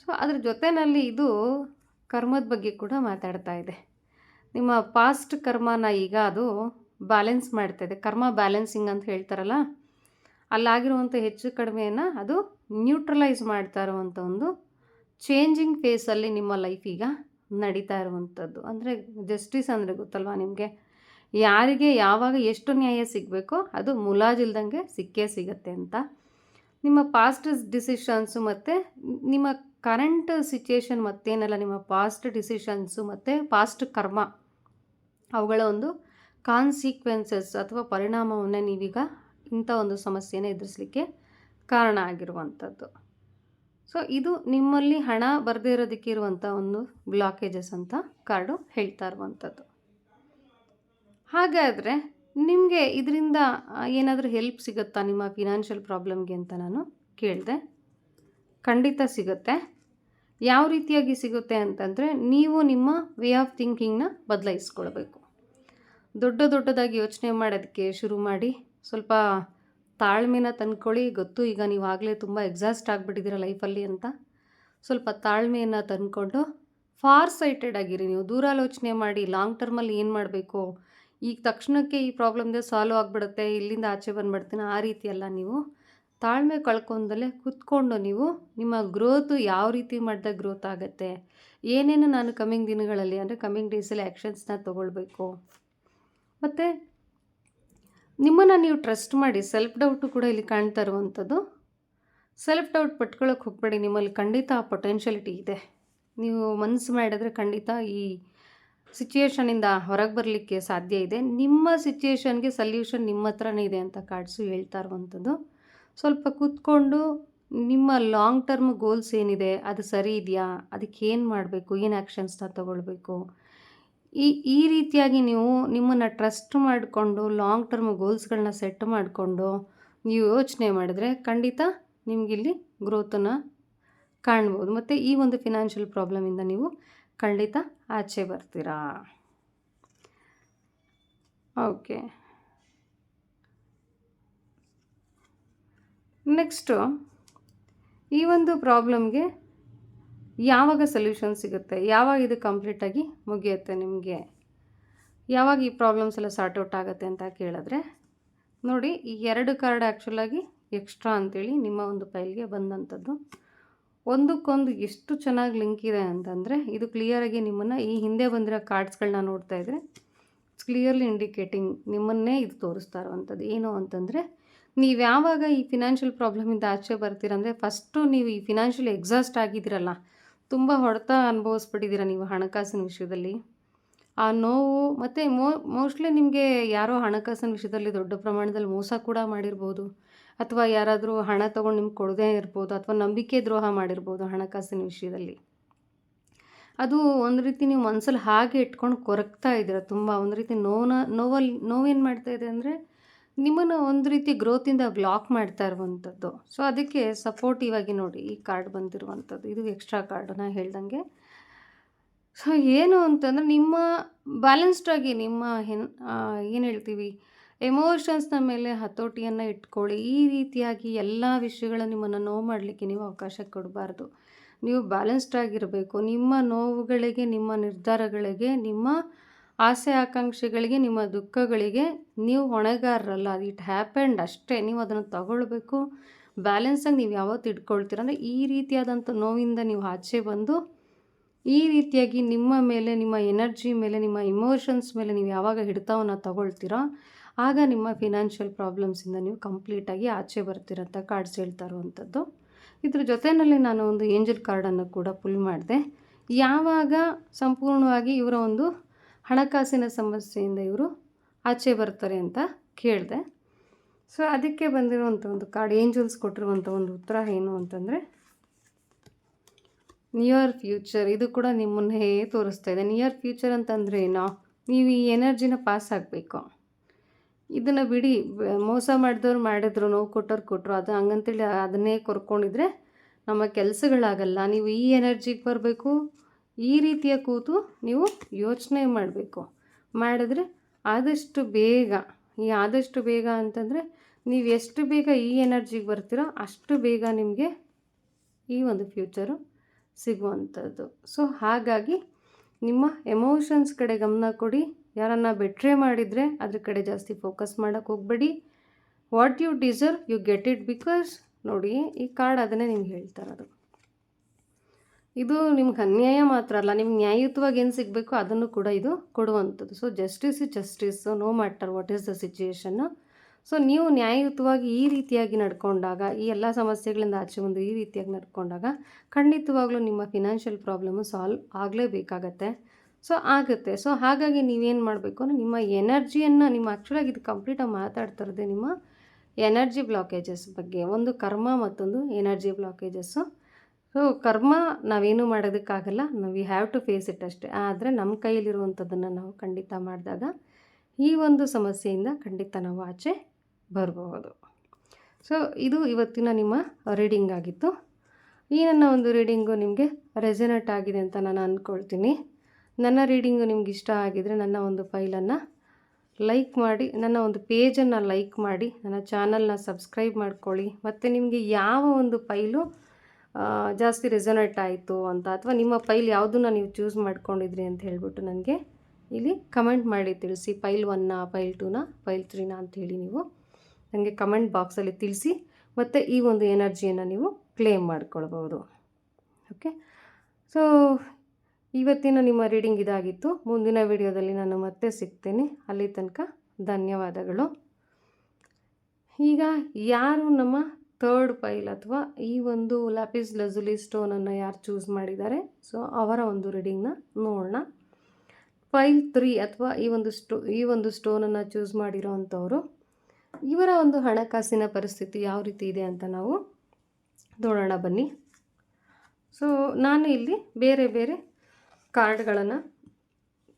ಸೊ ಅದ್ರ ಜೊತೆಯಲ್ಲಿ ಇದು ಕರ್ಮದ ಬಗ್ಗೆ ಕೂಡ ಮಾತಾಡ್ತಾ ಇದೆ. ನಿಮ್ಮ ಪಾಸ್ಟ್ ಕರ್ಮನ ಈಗ ಅದು ಬ್ಯಾಲೆನ್ಸ್ ಮಾಡ್ತಾ ಇದೆ. ಕರ್ಮ ಬ್ಯಾಲೆನ್ಸಿಂಗ್ ಅಂತ ಹೇಳ್ತಾರಲ್ಲ, ಅಲ್ಲಾಗಿರುವಂಥ ಹೆಚ್ಚು ಕಡಿಮೆಯನ್ನು ಅದು ನ್ಯೂಟ್ರಲೈಸ್ ಮಾಡ್ತಾ ಇರುವಂಥ ಒಂದು ಚೇಂಜಿಂಗ್ ಫೇಸಲ್ಲಿ ನಿಮ್ಮ ಲೈಫ್ ಈಗ ನಡೀತಾ ಇರುವಂಥದ್ದು. ಅಂದರೆ ಜಸ್ಟಿಸ್ ಅಂದರೆ ಗೊತ್ತಲ್ವಾ ನಿಮಗೆ? ಯಾರಿಗೆ ಯಾವಾಗ ಎಷ್ಟು ನ್ಯಾಯ ಸಿಗಬೇಕೋ ಅದು ಮುಲಾಜಿಲ್ದಂಗೆ ಸಿಕ್ಕೇ ಸಿಗತ್ತೆ ಅಂತ. ನಿಮ್ಮ ಪಾಸ್ಟ್ ಡಿಸಿಷನ್ಸು ಮತ್ತು ನಿಮ್ಮ ಕರೆಂಟ್ ಸಿಚುಯೇಷನ್ ಮತ್ತೇನಲ್ಲ, ನಿಮ್ಮ ಪಾಸ್ಟ್ ಡಿಸಿಷನ್ಸು ಮತ್ತು ಪಾಸ್ಟ್ ಕರ್ಮ, ಅವುಗಳ ಒಂದು ಕಾನ್ಸಿಕ್ವೆನ್ಸಸ್ ಅಥವಾ ಪರಿಣಾಮವನ್ನು ನೀವೀಗ ಇಂಥ ಒಂದು ಸಮಸ್ಯೆನ ಎದುರಿಸಲಿಕ್ಕೆ ಕಾರಣ ಆಗಿರುವಂಥದ್ದು. ಸೊ ಇದು ನಿಮ್ಮಲ್ಲಿ ಹಣ ಬರದೇ ಇರೋದಕ್ಕೆ ಇರುವಂಥ ಒಂದು ಬ್ಲಾಕೇಜಸ್ ಅಂತ ಕಾರ್ಡು ಹೇಳ್ತಾ ಇರುವಂಥದ್ದು. ಹಾಗಾದರೆ ನಿಮಗೆ ಇದರಿಂದ ಏನಾದರೂ ಹೆಲ್ಪ್ ಸಿಗುತ್ತಾ ನಿಮ್ಮ ಫಿನಾನ್ಷಿಯಲ್ ಪ್ರಾಬ್ಲಮ್ಗೆ ಅಂತ ನಾನು ಕೇಳಿದೆ. ಖಂಡಿತ ಸಿಗುತ್ತೆ. ಯಾವ ರೀತಿಯಾಗಿ ಸಿಗುತ್ತೆ ಅಂತಂದರೆ, ನೀವು ನಿಮ್ಮ ವೇ ಆಫ್ ಥಿಂಕಿಂಗ್ನ ಬದಲಾಯಿಸ್ಕೊಳ್ಬೇಕು. ದೊಡ್ಡ ದೊಡ್ಡದಾಗಿ ಯೋಚನೆ ಮಾಡೋದಕ್ಕೆ ಶುರು ಮಾಡಿ, ಸ್ವಲ್ಪ ತಾಳ್ಮೆನ ತಂದ್ಕೊಳ್ಳಿ. ಗೊತ್ತು, ಈಗ ನೀವು ಆಗಲೇ ತುಂಬ ಎಕ್ಸಾಸ್ಟ್ ಆಗಿಬಿಟ್ಟಿದ್ದೀರ ಲೈಫಲ್ಲಿ ಅಂತ. ಸ್ವಲ್ಪ ತಾಳ್ಮೆಯನ್ನು ತಂದ್ಕೊಂಡು ಫಾರ್ ಸೈಟೆಡ್ ಆಗಿರಿ ನೀವು. ದೂರಾಲೋಚನೆ ಮಾಡಿ ಲಾಂಗ್ ಟರ್ಮಲ್ಲಿ ಏನು ಮಾಡಬೇಕು? ಈಗ ತಕ್ಷಣಕ್ಕೆ ಈ ಪ್ರಾಬ್ಲಮ್ದೆ ಸಾಲ್ವ್ ಆಗಿಬಿಡುತ್ತೆ, ಇಲ್ಲಿಂದ ಆಚೆ ಬಂದುಬಿಡ್ತೀನಿ, ಆ ರೀತಿ ಎಲ್ಲ ನೀವು. ತಾಳ್ಮೆ ಕಳ್ಕೊಂಡಲ್ಲೇ ಕುತ್ಕೊಂಡು ನೀವು ನಿಮ್ಮ ಗ್ರೋತು ಯಾವ ರೀತಿ ಮಾಡಿದಾಗ ಗ್ರೋತ್ ಆಗುತ್ತೆ? ಏನೇನು ನಾನು ಕಮ್ಮಿಂಗ್ ದಿನಗಳಲ್ಲಿ, ಅಂದರೆ ಕಮ್ಮಿಂಗ್ ಡೇಸಲ್ಲಿ ಆ್ಯಕ್ಷನ್ಸ್ನ ತೊಗೊಳ್ಬೇಕು? ಮತ್ತು ನಿಮ್ಮನ್ನು ನೀವು ಟ್ರಸ್ಟ್ ಮಾಡಿ ಸೆಲ್ಫ್ ಡೌಟು ಕೂಡ ಇಲ್ಲಿ ಕಾಣ್ತಾ ಇರುವಂಥದ್ದು. ಸೆಲ್ಫ್ ಡೌಟ್ ಪಟ್ಕೊಳ್ಳೋಕೆ ಹೋಗಬೇಡಿ, ನಿಮ್ಮಲ್ಲಿ ಖಂಡಿತ ಆ ಪೊಟೆನ್ಷಿಯಲಿಟಿ ಇದೆ. ನೀವು ಮನಸ್ಸು ಮಾಡಿದ್ರೆ ಖಂಡಿತ ಈ ಸಿಚುಯೇಷನಿಂದ ಹೊರಗೆ ಬರಲಿಕ್ಕೆ ಸಾಧ್ಯ ಇದೆ. ನಿಮ್ಮ ಸಿಚುಯೇಷನ್ಗೆ ಸಲ್ಯೂಷನ್ ನಿಮ್ಮ ಹತ್ರನೇ ಇದೆ ಅಂತ ಕಾರ್ಡ್ಸು ಹೇಳ್ತಾ ಇರುವಂಥದ್ದು. ಸ್ವಲ್ಪ ಕೂತ್ಕೊಂಡು ನಿಮ್ಮ ಲಾಂಗ್ ಟರ್ಮ್ ಗೋಲ್ಸ್ ಏನಿದೆ, ಅದು ಸರಿ ಇದೆಯಾ? ಅದಕ್ಕೆ ಏನು ಮಾಡಬೇಕು? ಏನು ಆ್ಯಕ್ಷನ್ಸ್ನ ತಗೊಳ್ಬೇಕು? ಈ ಈ ರೀತಿಯಾಗಿ ನೀವು ನಿಮ್ಮನ್ನು ಟ್ರಸ್ಟ್ ಮಾಡಿಕೊಂಡು ಲಾಂಗ್ ಟರ್ಮ್ ಗೋಲ್ಸ್ಗಳನ್ನ ಸೆಟ್ ಮಾಡಿಕೊಂಡು ನೀವು ಯೋಚನೆ ಮಾಡಿದ್ರೆ ಖಂಡಿತ ನಿಮಗಿಲ್ಲಿ ಗ್ರೋತನ್ನು ಕಾಣ್ಬೋದು. ಮತ್ತು ಈ ಒಂದು ಫಿನಾನ್ಷಿಯಲ್ ಪ್ರಾಬ್ಲಮಿಂದ ನೀವು ಖಂಡಿತ ಆಚೆ ಬರ್ತೀರಾ? ಓಕೆ. ನೆಕ್ಸ್ಟು ಈ ಒಂದು ಪ್ರಾಬ್ಲಮ್ಗೆ ಯಾವಾಗ ಸೊಲ್ಯೂಷನ್ ಸಿಗುತ್ತೆ? ಯಾವಾಗ ಇದು ಕಂಪ್ಲೀಟಾಗಿ ಮುಗಿಯುತ್ತೆ ನಿಮಗೆ? ಯಾವಾಗ ಈ ಪ್ರಾಬ್ಲಮ್ಸ್ ಎಲ್ಲ ಸಾರ್ಟ್ ಔಟ್ ಆಗುತ್ತೆ ಅಂತ ಕೇಳಿದ್ರೆ, ನೋಡಿ ಈ ಎರಡು ಕಾರ್ಡ್ ಆ್ಯಕ್ಚುಲಾಗಿ ಎಕ್ಸ್ಟ್ರಾ ಅಂತೇಳಿ ನಿಮ್ಮ ಒಂದು ಫೈಲ್ಗೆ ಬಂದಂಥದ್ದು. ಒಂದಕ್ಕೊಂದು ಎಷ್ಟು ಚೆನ್ನಾಗಿ ಲಿಂಕ್ ಇದೆ ಅಂತಂದರೆ, ಇದು ಕ್ಲಿಯರಾಗಿ ನಿಮ್ಮನ್ನು ಈ ಹಿಂದೆ ಬಂದಿರೋ ಕಾರ್ಡ್ಸ್ಗಳನ್ನ ನೋಡ್ತಾ ಇದ್ದರೆ ಕ್ಲಿಯರ್ಲಿ ಇಂಡಿಕೇಟಿಂಗ್ ನಿಮ್ಮನ್ನೇ ಇದು ತೋರಿಸ್ತಾ ಇರುವಂಥದ್ದು. ಏನು ಅಂತಂದರೆ, ನೀವು ಯಾವಾಗ ಈ ಫಿನಾನ್ಷಿಯಲ್ ಪ್ರಾಬ್ಲಮಿಂದ ಆಚೆ ಬರ್ತೀರಂದರೆ ಫಸ್ಟು ನೀವು ಈ ಫಿನಾನ್ಷಿಯಲ್ ಎಕ್ಸಾಸ್ಟ್ ಆಗಿದ್ದೀರಲ್ಲ, ತುಂಬ ಹೊಡೆತ ಅನುಭವಿಸ್ಬಿಟ್ಟಿದ್ದೀರ ನೀವು ಹಣಕಾಸಿನ ವಿಷಯದಲ್ಲಿ. ಆ ನೋವು ಮತ್ತು ಮೋ ಮೋಸ್ಟ್ಲಿ ನಿಮಗೆ ಯಾರೋ ಹಣಕಾಸಿನ ವಿಷಯದಲ್ಲಿ ದೊಡ್ಡ ಪ್ರಮಾಣದಲ್ಲಿ ಮೋಸ ಕೂಡ ಮಾಡಿರ್ಬೋದು. ಅಥವಾ ಯಾರಾದರೂ ಹಣ ತಗೊಂಡು ನಿಮ್ಗೆ ಕೊಡದೇ ಇರ್ಬೋದು ಅಥವಾ ನಂಬಿಕೆ ದ್ರೋಹ ಮಾಡಿರ್ಬೋದು ಹಣಕಾಸಿನ ವಿಷಯದಲ್ಲಿ. ಅದು ಒಂದು ರೀತಿ ನೀವು ಮನಸ್ಸಲ್ಲಿ ಹಾಗೆ ಇಟ್ಕೊಂಡು ಕೊರಗ್ತಾ ಇದ್ದೀರ ತುಂಬ. ಒಂದು ರೀತಿ ನೋವನ್ನ ನೋವಲ್ಲಿ ನೋವೇನು ಮಾಡ್ತಾ ಇದೆ ಅಂದರೆ ನಿಮ್ಮನ್ನು ಒಂದು ರೀತಿ ಗ್ರೋತಿಂದ ಬ್ಲಾಕ್ ಮಾಡ್ತಾ ಇರುವಂಥದ್ದು. ಸೊ ಅದಕ್ಕೆ ಸಪೋರ್ಟಿವಾಗಿ ನೋಡಿ ಈ ಕಾರ್ಡ್ ಬಂದಿರುವಂಥದ್ದು. ಇದು ಎಕ್ಸ್ಟ್ರಾ ಕಾರ್ಡು ಹೇಳ್ದಂಗೆ. ಸೊ ಏನು ಅಂತಂದರೆ ನಿಮ್ಮ ಬ್ಯಾಲೆನ್ಸ್ಡಾಗಿ ನಿಮ್ಮ ಹೆನ್ ಏನು ಹೇಳ್ತೀವಿ? ಎಮೋಷನ್ಸ್ನ ಮೇಲೆ ಹತೋಟಿಯನ್ನು ಇಟ್ಕೊಳ್ಳಿ. ಈ ರೀತಿಯಾಗಿ ಎಲ್ಲ ವಿಷಯಗಳು ನಿಮ್ಮನ್ನು ನೋವು ಮಾಡಲಿಕ್ಕೆ ನೀವು ಅವಕಾಶ ಕೊಡಬಾರ್ದು. ನೀವು ಬ್ಯಾಲೆನ್ಸ್ಡ್ ಆಗಿರಬೇಕು. ನಿಮ್ಮ ನೋವುಗಳಿಗೆ, ನಿಮ್ಮ ನಿರ್ಧಾರಗಳಿಗೆ, ನಿಮ್ಮ ಆಸೆ ಆಕಾಂಕ್ಷೆಗಳಿಗೆ, ನಿಮ್ಮ ದುಃಖಗಳಿಗೆ ನೀವು ಹೊಣೆಗಾರರಲ್ಲ. ಇಟ್ ಹ್ಯಾಪೆಂಡ್ ಅಷ್ಟೇ. ನೀವು ಅದನ್ನು ತಗೊಳ್ಬೇಕು. ಬ್ಯಾಲೆನ್ಸಾಗಿ ನೀವು ಯಾವತ್ತು ಇಟ್ಕೊಳ್ತೀರ? ಅಂದರೆ ಈ ರೀತಿಯಾದಂಥ ನೋವಿಂದ ನೀವು ಆಚೆ ಬಂದು, ಈ ರೀತಿಯಾಗಿ ನಿಮ್ಮ ಮೇಲೆ, ನಿಮ್ಮ ಎನರ್ಜಿ ಮೇಲೆ, ನಿಮ್ಮ ಇಮೋಷನ್ಸ್ ಮೇಲೆ ನೀವು ಯಾವಾಗ ಹಿಡಿತವನ್ನು ತಗೊಳ್ತೀರೋ? ಆಗ ನಿಮ್ಮ ಫಿನಾನ್ಷಿಯಲ್ ಪ್ರಾಬ್ಲಮ್ಸಿಂದ ನೀವು ಕಂಪ್ಲೀಟಾಗಿ ಆಚೆ ಬರ್ತಿರೋಂಥ ಕಾರ್ಡ್ಸ್ ಹೇಳ್ತಾ ಇರುವಂಥದ್ದು. ಇದ್ರ ಜೊತೆಯಲ್ಲಿ ನಾನು ಒಂದು ಏಂಜಲ್ ಕಾರ್ಡನ್ನು ಕೂಡ ಪುಲ್ ಮಾಡಿದೆ. ಯಾವಾಗ ಸಂಪೂರ್ಣವಾಗಿ ಇವರ ಒಂದು ಹಣಕಾಸಿನ ಸಮಸ್ಯೆಯಿಂದ ಇವರು ಆಚೆ ಬರ್ತಾರೆ ಅಂತ ಕೇಳಿದೆ. ಸೊ ಅದಕ್ಕೆ ಬಂದಿರುವಂಥ ಒಂದು ಕಾರ್ಡ್ ಏಂಜಲ್ಸ್ ಕೊಟ್ಟಿರುವಂಥ ಒಂದು ಉತ್ತರ ಏನು ಅಂತಂದರೆ ನಿಯರ್ ಫ್ಯೂಚರ್ ಇದು ಕೂಡ ನಿಮ್ಮನ್ನೇ ತೋರಿಸ್ತಾ ಇದೆ. ನಿಯರ್ ಫ್ಯೂಚರ್ ಅಂತಂದರೆ ಏನೋ? ನೀವು ಈ ಎನರ್ಜಿನ ಪಾಸ್ ಆಗಬೇಕು. ಇದನ್ನು ಬಿಡಿ ಮೋಸ ಮಾಡಿದವ್ರು ಮಾಡಿದ್ರು, ನೋವು ಕೊಟ್ಟವ್ರು ಕೊಟ್ಟರು ಅದು ಹಂಗಂತೇಳಿ ಅದನ್ನೇ ಕೊರ್ಕೊಂಡಿದ್ರೆ ನಮ್ಮ ಕೆಲಸಗಳಾಗಲ್ಲ. ನೀವು ಈ ಎನರ್ಜಿಗೆ ಬರಬೇಕು, ಈ ರೀತಿಯ ಕೂತು ನೀವು ಯೋಚನೆ ಮಾಡಬೇಕು. ಮಾಡಿದ್ರೆ ಆದಷ್ಟು ಬೇಗ, ಈ ಆದಷ್ಟು ಬೇಗ ಅಂತಂದರೆ ನೀವು ಎಷ್ಟು ಬೇಗ ಈ ಎನರ್ಜಿಗೆ ಬರ್ತೀರೋ ಅಷ್ಟು ಬೇಗ ನಿಮಗೆ ಈ ಒಂದು ಫ್ಯೂಚರು ಸಿಗುವಂಥದ್ದು. ಸೊ ಹಾಗಾಗಿ ನಿಮ್ಮ ಎಮೋಷನ್ಸ್ ಕಡೆ ಗಮನ ಕೊಡಿ. ಯಾರನ್ನ ಬೆಟ್ರೆ ಮಾಡಿದರೆ ಅದ್ರ ಕಡೆ ಜಾಸ್ತಿ ಫೋಕಸ್ ಮಾಡೋಕ್ಕೆ ಹೋಗಬೇಡಿ. What you deserve you get it because ನೋಡಿ, ಈ ಕಾರ್ಡ್ ಅದನ್ನೇ ನಿಮ್ಗೆ ಹೇಳ್ತಾರದು ಇದು ನಿಮ್ಗೆ ಅನ್ಯಾಯ ಮಾತ್ರ ಅಲ್ಲ, ನಿಮ್ಗೆ ನ್ಯಾಯಯುತವಾಗಿ ಏನು ಸಿಗಬೇಕು ಅದನ್ನು ಕೂಡ ಇದು ಕೊಡುವಂಥದ್ದು. So justice is justice no matter what is the situation so ನೀವು ನ್ಯಾಯಯುತವಾಗಿ ಈ ರೀತಿಯಾಗಿ ನಡ್ಕೊಂಡಾಗ, ಈ ಎಲ್ಲ ಸಮಸ್ಯೆಗಳಿಂದ ಆಚೆ ಬಂದು ಈ ರೀತಿಯಾಗಿ ನಡ್ಕೊಂಡಾಗ ಖಂಡಿತವಾಗ್ಲೂ ನಿಮ್ಮ ಫಿನಾನ್ಷಿಯಲ್ ಪ್ರಾಬ್ಲಮ್ಮು ಸಾಲ್ವ್ ಆಗಲೇಬೇಕಾಗತ್ತೆ. ಸೊ ಆಗುತ್ತೆ. ಸೊ ಹಾಗಾಗಿ ನೀವೇನು ಮಾಡಬೇಕು ಅಂದರೆ ನಿಮ್ಮ ಎನರ್ಜಿಯನ್ನು ನಿಮ್ಮ ಆ್ಯಕ್ಚುಲಾಗಿ ಇದು ಕಂಪ್ಲೀಟಾಗಿ ಮಾತಾಡ್ತಾ ಇರೋದೇ ನಿಮ್ಮ ಎನರ್ಜಿ ಬ್ಲಾಕೇಜಸ್ ಬಗ್ಗೆ. ಒಂದು ಕರ್ಮ ಮತ್ತೊಂದು ಎನರ್ಜಿ ಬ್ಲಾಕೇಜಸ್ಸು. ಸೊ ಕರ್ಮ ನಾವೇನು ಮಾಡೋದಕ್ಕಾಗಲ್ಲ, ನಾವು we have to face it ಅಷ್ಟೇ. ಆದರೆ ನಮ್ಮ ಕೈಯಲ್ಲಿರುವಂಥದ್ದನ್ನು ನಾವು ಖಂಡಿತ ಮಾಡಿದಾಗ ಈ ಒಂದು ಸಮಸ್ಯೆಯಿಂದ ಖಂಡಿತ ನಾವು ಆಚೆ ಬರಬಹುದು ಸೊ ಇದು ಇವತ್ತಿನ ನಿಮ್ಮ ರೀಡಿಂಗ್ ಆಗಿತ್ತು. ಈ ನನ್ನ ಒಂದು ರೀಡಿಂಗು ನಿಮಗೆ ರೆಸನೇಟ್ ಆಗಿದೆ ಅಂತ ನಾನು ಅಂದ್ಕೊಳ್ತೀನಿ ನನ್ನ ರೀಡಿಂಗು ನಿಮ್ಗೆ ಇಷ್ಟ ಆಗಿದರೆ ನನ್ನ ಒಂದು ಫೈಲನ್ನು ಲೈಕ್ ಮಾಡಿ, ನನ್ನ ಒಂದು ಪೇಜನ್ನು ಲೈಕ್ ಮಾಡಿ, ನನ್ನ ಚಾನಲ್ನ ಸಬ್ಸ್ಕ್ರೈಬ್ ಮಾಡ್ಕೊಳ್ಳಿ. ಮತ್ತು ನಿಮಗೆ ಯಾವ ಒಂದು ಫೈಲು ಜಾಸ್ತಿ ರೆಸೊನೇಟ್ ಆಯಿತು ಅಂತ ಅಥವಾ ನಿಮ್ಮ ಫೈಲ್ ಯಾವುದನ್ನ ನೀವು ಚೂಸ್ ಮಾಡ್ಕೊಂಡಿದ್ರಿ ಅಂತ ಹೇಳಿಬಿಟ್ಟು ನನಗೆ ಇಲ್ಲಿ ಕಮೆಂಟ್ ಮಾಡಿ ತಿಳಿಸಿ. ಫೈಲ್ ಒನ್ನ ಫೈಲ್ ಟೂನ ಫೈಲ್ ತ್ರೀನ ಅಂತ ಹೇಳಿ ನೀವು ನನಗೆ ಕಮೆಂಟ್ ಬಾಕ್ಸಲ್ಲಿ ತಿಳಿಸಿ. ಮತ್ತು ಈ ಒಂದು ಎನರ್ಜಿಯನ್ನು ನೀವು ಕ್ಲೇಮ್ ಮಾಡ್ಕೊಳ್ಬೋದು ಓಕೆ ಸೊ ಇವತ್ತಿನ ನಿಮ್ಮ ರೀಡಿಂಗ್ ಇದಾಗಿತ್ತು. ಮುಂದಿನ ವಿಡಿಯೋದಲ್ಲಿ ನಾನು ಮತ್ತೆ ಸಿಗ್ತೇನೆ. ಅಲ್ಲಿ ತನಕ ಧನ್ಯವಾದಗಳು. ಈಗ ಯಾರು ನಮ್ಮ ಥರ್ಡ್ ಫೈಲ್ ಅಥವಾ ಈ ಒಂದು ಲ್ಯಾಪಿಸ್ ಲಜುಲಿ ಸ್ಟೋನನ್ನು ಯಾರು ಚೂಸ್ ಮಾಡಿದ್ದಾರೆ? ಸೊ ಅವರ ಒಂದು ರೀಡಿಂಗ್ನ ನೋಡೋಣ. ಫೈಲ್ ತ್ರೀ ಅಥವಾ ಈ ಒಂದು ಸ್ಟೋ ಈ ಒಂದು ಸ್ಟೋನನ್ನು ಚೂಸ್ ಮಾಡಿರೋ ಅಂಥವ್ರು ಇವರ ಒಂದು ಹಣಕಾಸಿನ ಪರಿಸ್ಥಿತಿ ಯಾವ ರೀತಿ ಇದೆ ಅಂತ ನಾವು ನೋಡೋಣ ಬನ್ನಿ. ಸೊ ನಾನು ಇಲ್ಲಿ ಬೇರೆ ಬೇರೆ ಕಾರ್ಡ್ಗಳನ್ನು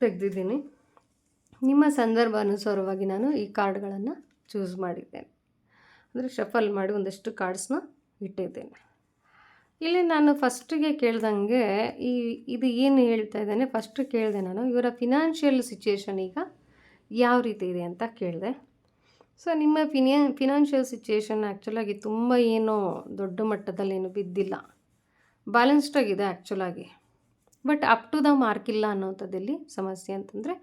ತೆಗೆದಿದ್ದೀನಿ. ನಿಮ್ಮ ಸಂದರ್ಭ ಅನುಸಾರವಾಗಿ ನಾನು ಈ ಕಾರ್ಡ್ಗಳನ್ನು ಚೂಸ್ ಮಾಡಿದ್ದೇನೆ. ಅಂದರೆ ಶಫಲ್ ಮಾಡಿ ಒಂದಷ್ಟು ಕಾರ್ಡ್ಸ್ನ ಇಟ್ಟಿದ್ದೇನೆ. ಇಲ್ಲಿ ನಾನು ಫಸ್ಟಿಗೆ ಕೇಳ್ದಂಗೆ ಈ, ಇದು ಏನು ಹೇಳ್ತಾ ಇದ್ದೇನೆ? ಫಸ್ಟ್ ಕೇಳಿದೆ ನಾನು, ಇವರ ಫಿನಾನ್ಷಿಯಲ್ ಸಿಚುಯೇಷನ್ ಈಗ ಯಾವ ರೀತಿ ಇದೆ ಅಂತ ಕೇಳಿದೆ. ಸೊ ನಿಮ್ಮ ಫಿನಿಯಾ ಫಿನಾನ್ಷಿಯಲ್ ಸಿಚುಯೇಷನ್ ಆ್ಯಕ್ಚುಲಾಗಿ ತುಂಬ ಏನೋ ದೊಡ್ಡ ಮಟ್ಟದಲ್ಲಿ ಏನು ಬಿದ್ದಿಲ್ಲ. ಬ್ಯಾಲೆನ್ಸ್ಡ್ ಆಗಿದೆ ಆ್ಯಕ್ಚುಲಾಗಿ but up to the mark ಇಲ್ಲ ಅನ್ನೋಂಥದ್ದಲ್ಲಿ ಸಮಸ್ಯೆ ಅಂತಂದರೆ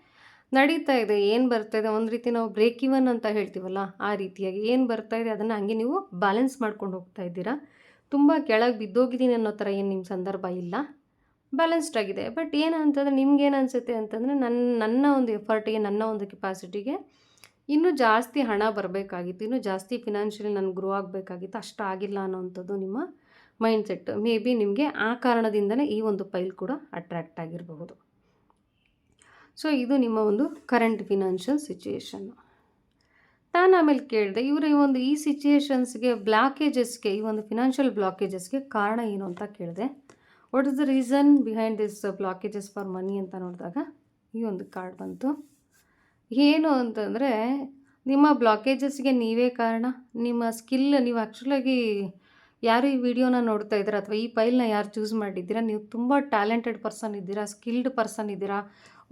ನಡೀತಾ ಇದೆ, ಏನು ಬರ್ತಾ ಇದೆ, ಒಂದು ರೀತಿ ನಾವು ಬ್ರೇಕ್ ಇವನ್ ಅಂತ ಹೇಳ್ತೀವಲ್ಲ, ಆ ರೀತಿಯಾಗಿ ಏನು ಬರ್ತಾ ಇದೆ ಅದನ್ನು ಹಂಗೆ ನೀವು ಬ್ಯಾಲೆನ್ಸ್ ಮಾಡ್ಕೊಂಡು ಹೋಗ್ತಾ ಇದ್ದೀರಾ. ತುಂಬ ಕೆಳಗೆ ಬಿದ್ದೋಗಿದ್ದೀನಿ ಅನ್ನೋ ಥರ ಏನು ನಿಮ್ಮ ಸಂದರ್ಭ ಇಲ್ಲ. ಬ್ಯಾಲೆನ್ಸ್ಡ್ ಆಗಿದೆ. ಬಟ್ ಏನು ಅಂತಂದರೆ ನಿಮ್ಗೇನು ಅನಿಸುತ್ತೆ ಅಂತಂದರೆ ನನ್ನ ನನ್ನ ಒಂದು ಎಫರ್ಟಿಗೆ ನನ್ನ ಒಂದು ಕೆಪಾಸಿಟಿಗೆ ಇನ್ನೂ ಜಾಸ್ತಿ ಹಣ ಬರಬೇಕಾಗಿತ್ತು, ಇನ್ನೂ ಜಾಸ್ತಿ ಫಿನಾನ್ಷಿಯಲಿ ನಾನು ಗ್ರೋ ಆಗಬೇಕಾಗಿತ್ತು, ಅಷ್ಟು ಆಗಿಲ್ಲ ಅನ್ನೋವಂಥದ್ದು ನಿಮ್ಮ ಮೈಂಡ್ ಸೆಟ್ ಮೇ ಬಿ ನಿಮಗೆ ಆ ಕಾರಣದಿಂದಲೇ ಈ ಒಂದು ಫೈಲ್ ಕೂಡ ಅಟ್ರ್ಯಾಕ್ಟ್ ಆಗಿರಬಹುದು. ಸೊ ಇದು ನಿಮ್ಮ ಒಂದು ಕರೆಂಟ್ ಫಿನಾನ್ಷಿಯಲ್ ಸಿಚುಯೇಷನ್ನು ನಾನು ಆಮೇಲೆ ಕೇಳಿದೆ, ಇವರ ಈ ಒಂದು ಈ ಸಿಚುಯೇಷನ್ಸ್ಗೆ ಬ್ಲಾಕೇಜಸ್ಗೆ ಈ ಒಂದು ಫಿನಾನ್ಷಿಯಲ್ ಬ್ಲಾಕೇಜಸ್ಗೆ ಕಾರಣ ಏನು ಅಂತ ಕೇಳಿದೆ. What is the reason behind this blockages for money ಅಂತ ನೋಡಿದಾಗ, ಈ ಒಂದು ಕಾರ್ಡ್ ಬಂತು. ಏನು ಅಂತಂದರೆ, ನಿಮ್ಮ ಬ್ಲಾಕೇಜಸ್ಗೆ ನೀವೇ ಕಾರಣ, ನಿಮ್ಮ ಸ್ಕಿಲ್ ನೀವು ಆ್ಯಕ್ಚುಲಾಗಿ ಯಾರು ಈ ವಿಡಿಯೋನ ನೋಡ್ತಾ ಇದ್ದೀರಾ ಅಥವಾ ಈ ಫೈಲ್ನ ಯಾರು ಚೂಸ್ ಮಾಡಿದ್ದೀರಾ? ನೀವು ತುಂಬ ಟ್ಯಾಲೆಂಟೆಡ್ ಪರ್ಸನ್ ಇದ್ದೀರಾ ಸ್ಕಿಲ್ಡ್ ಪರ್ಸನ್ ಇದ್ದೀರಾ?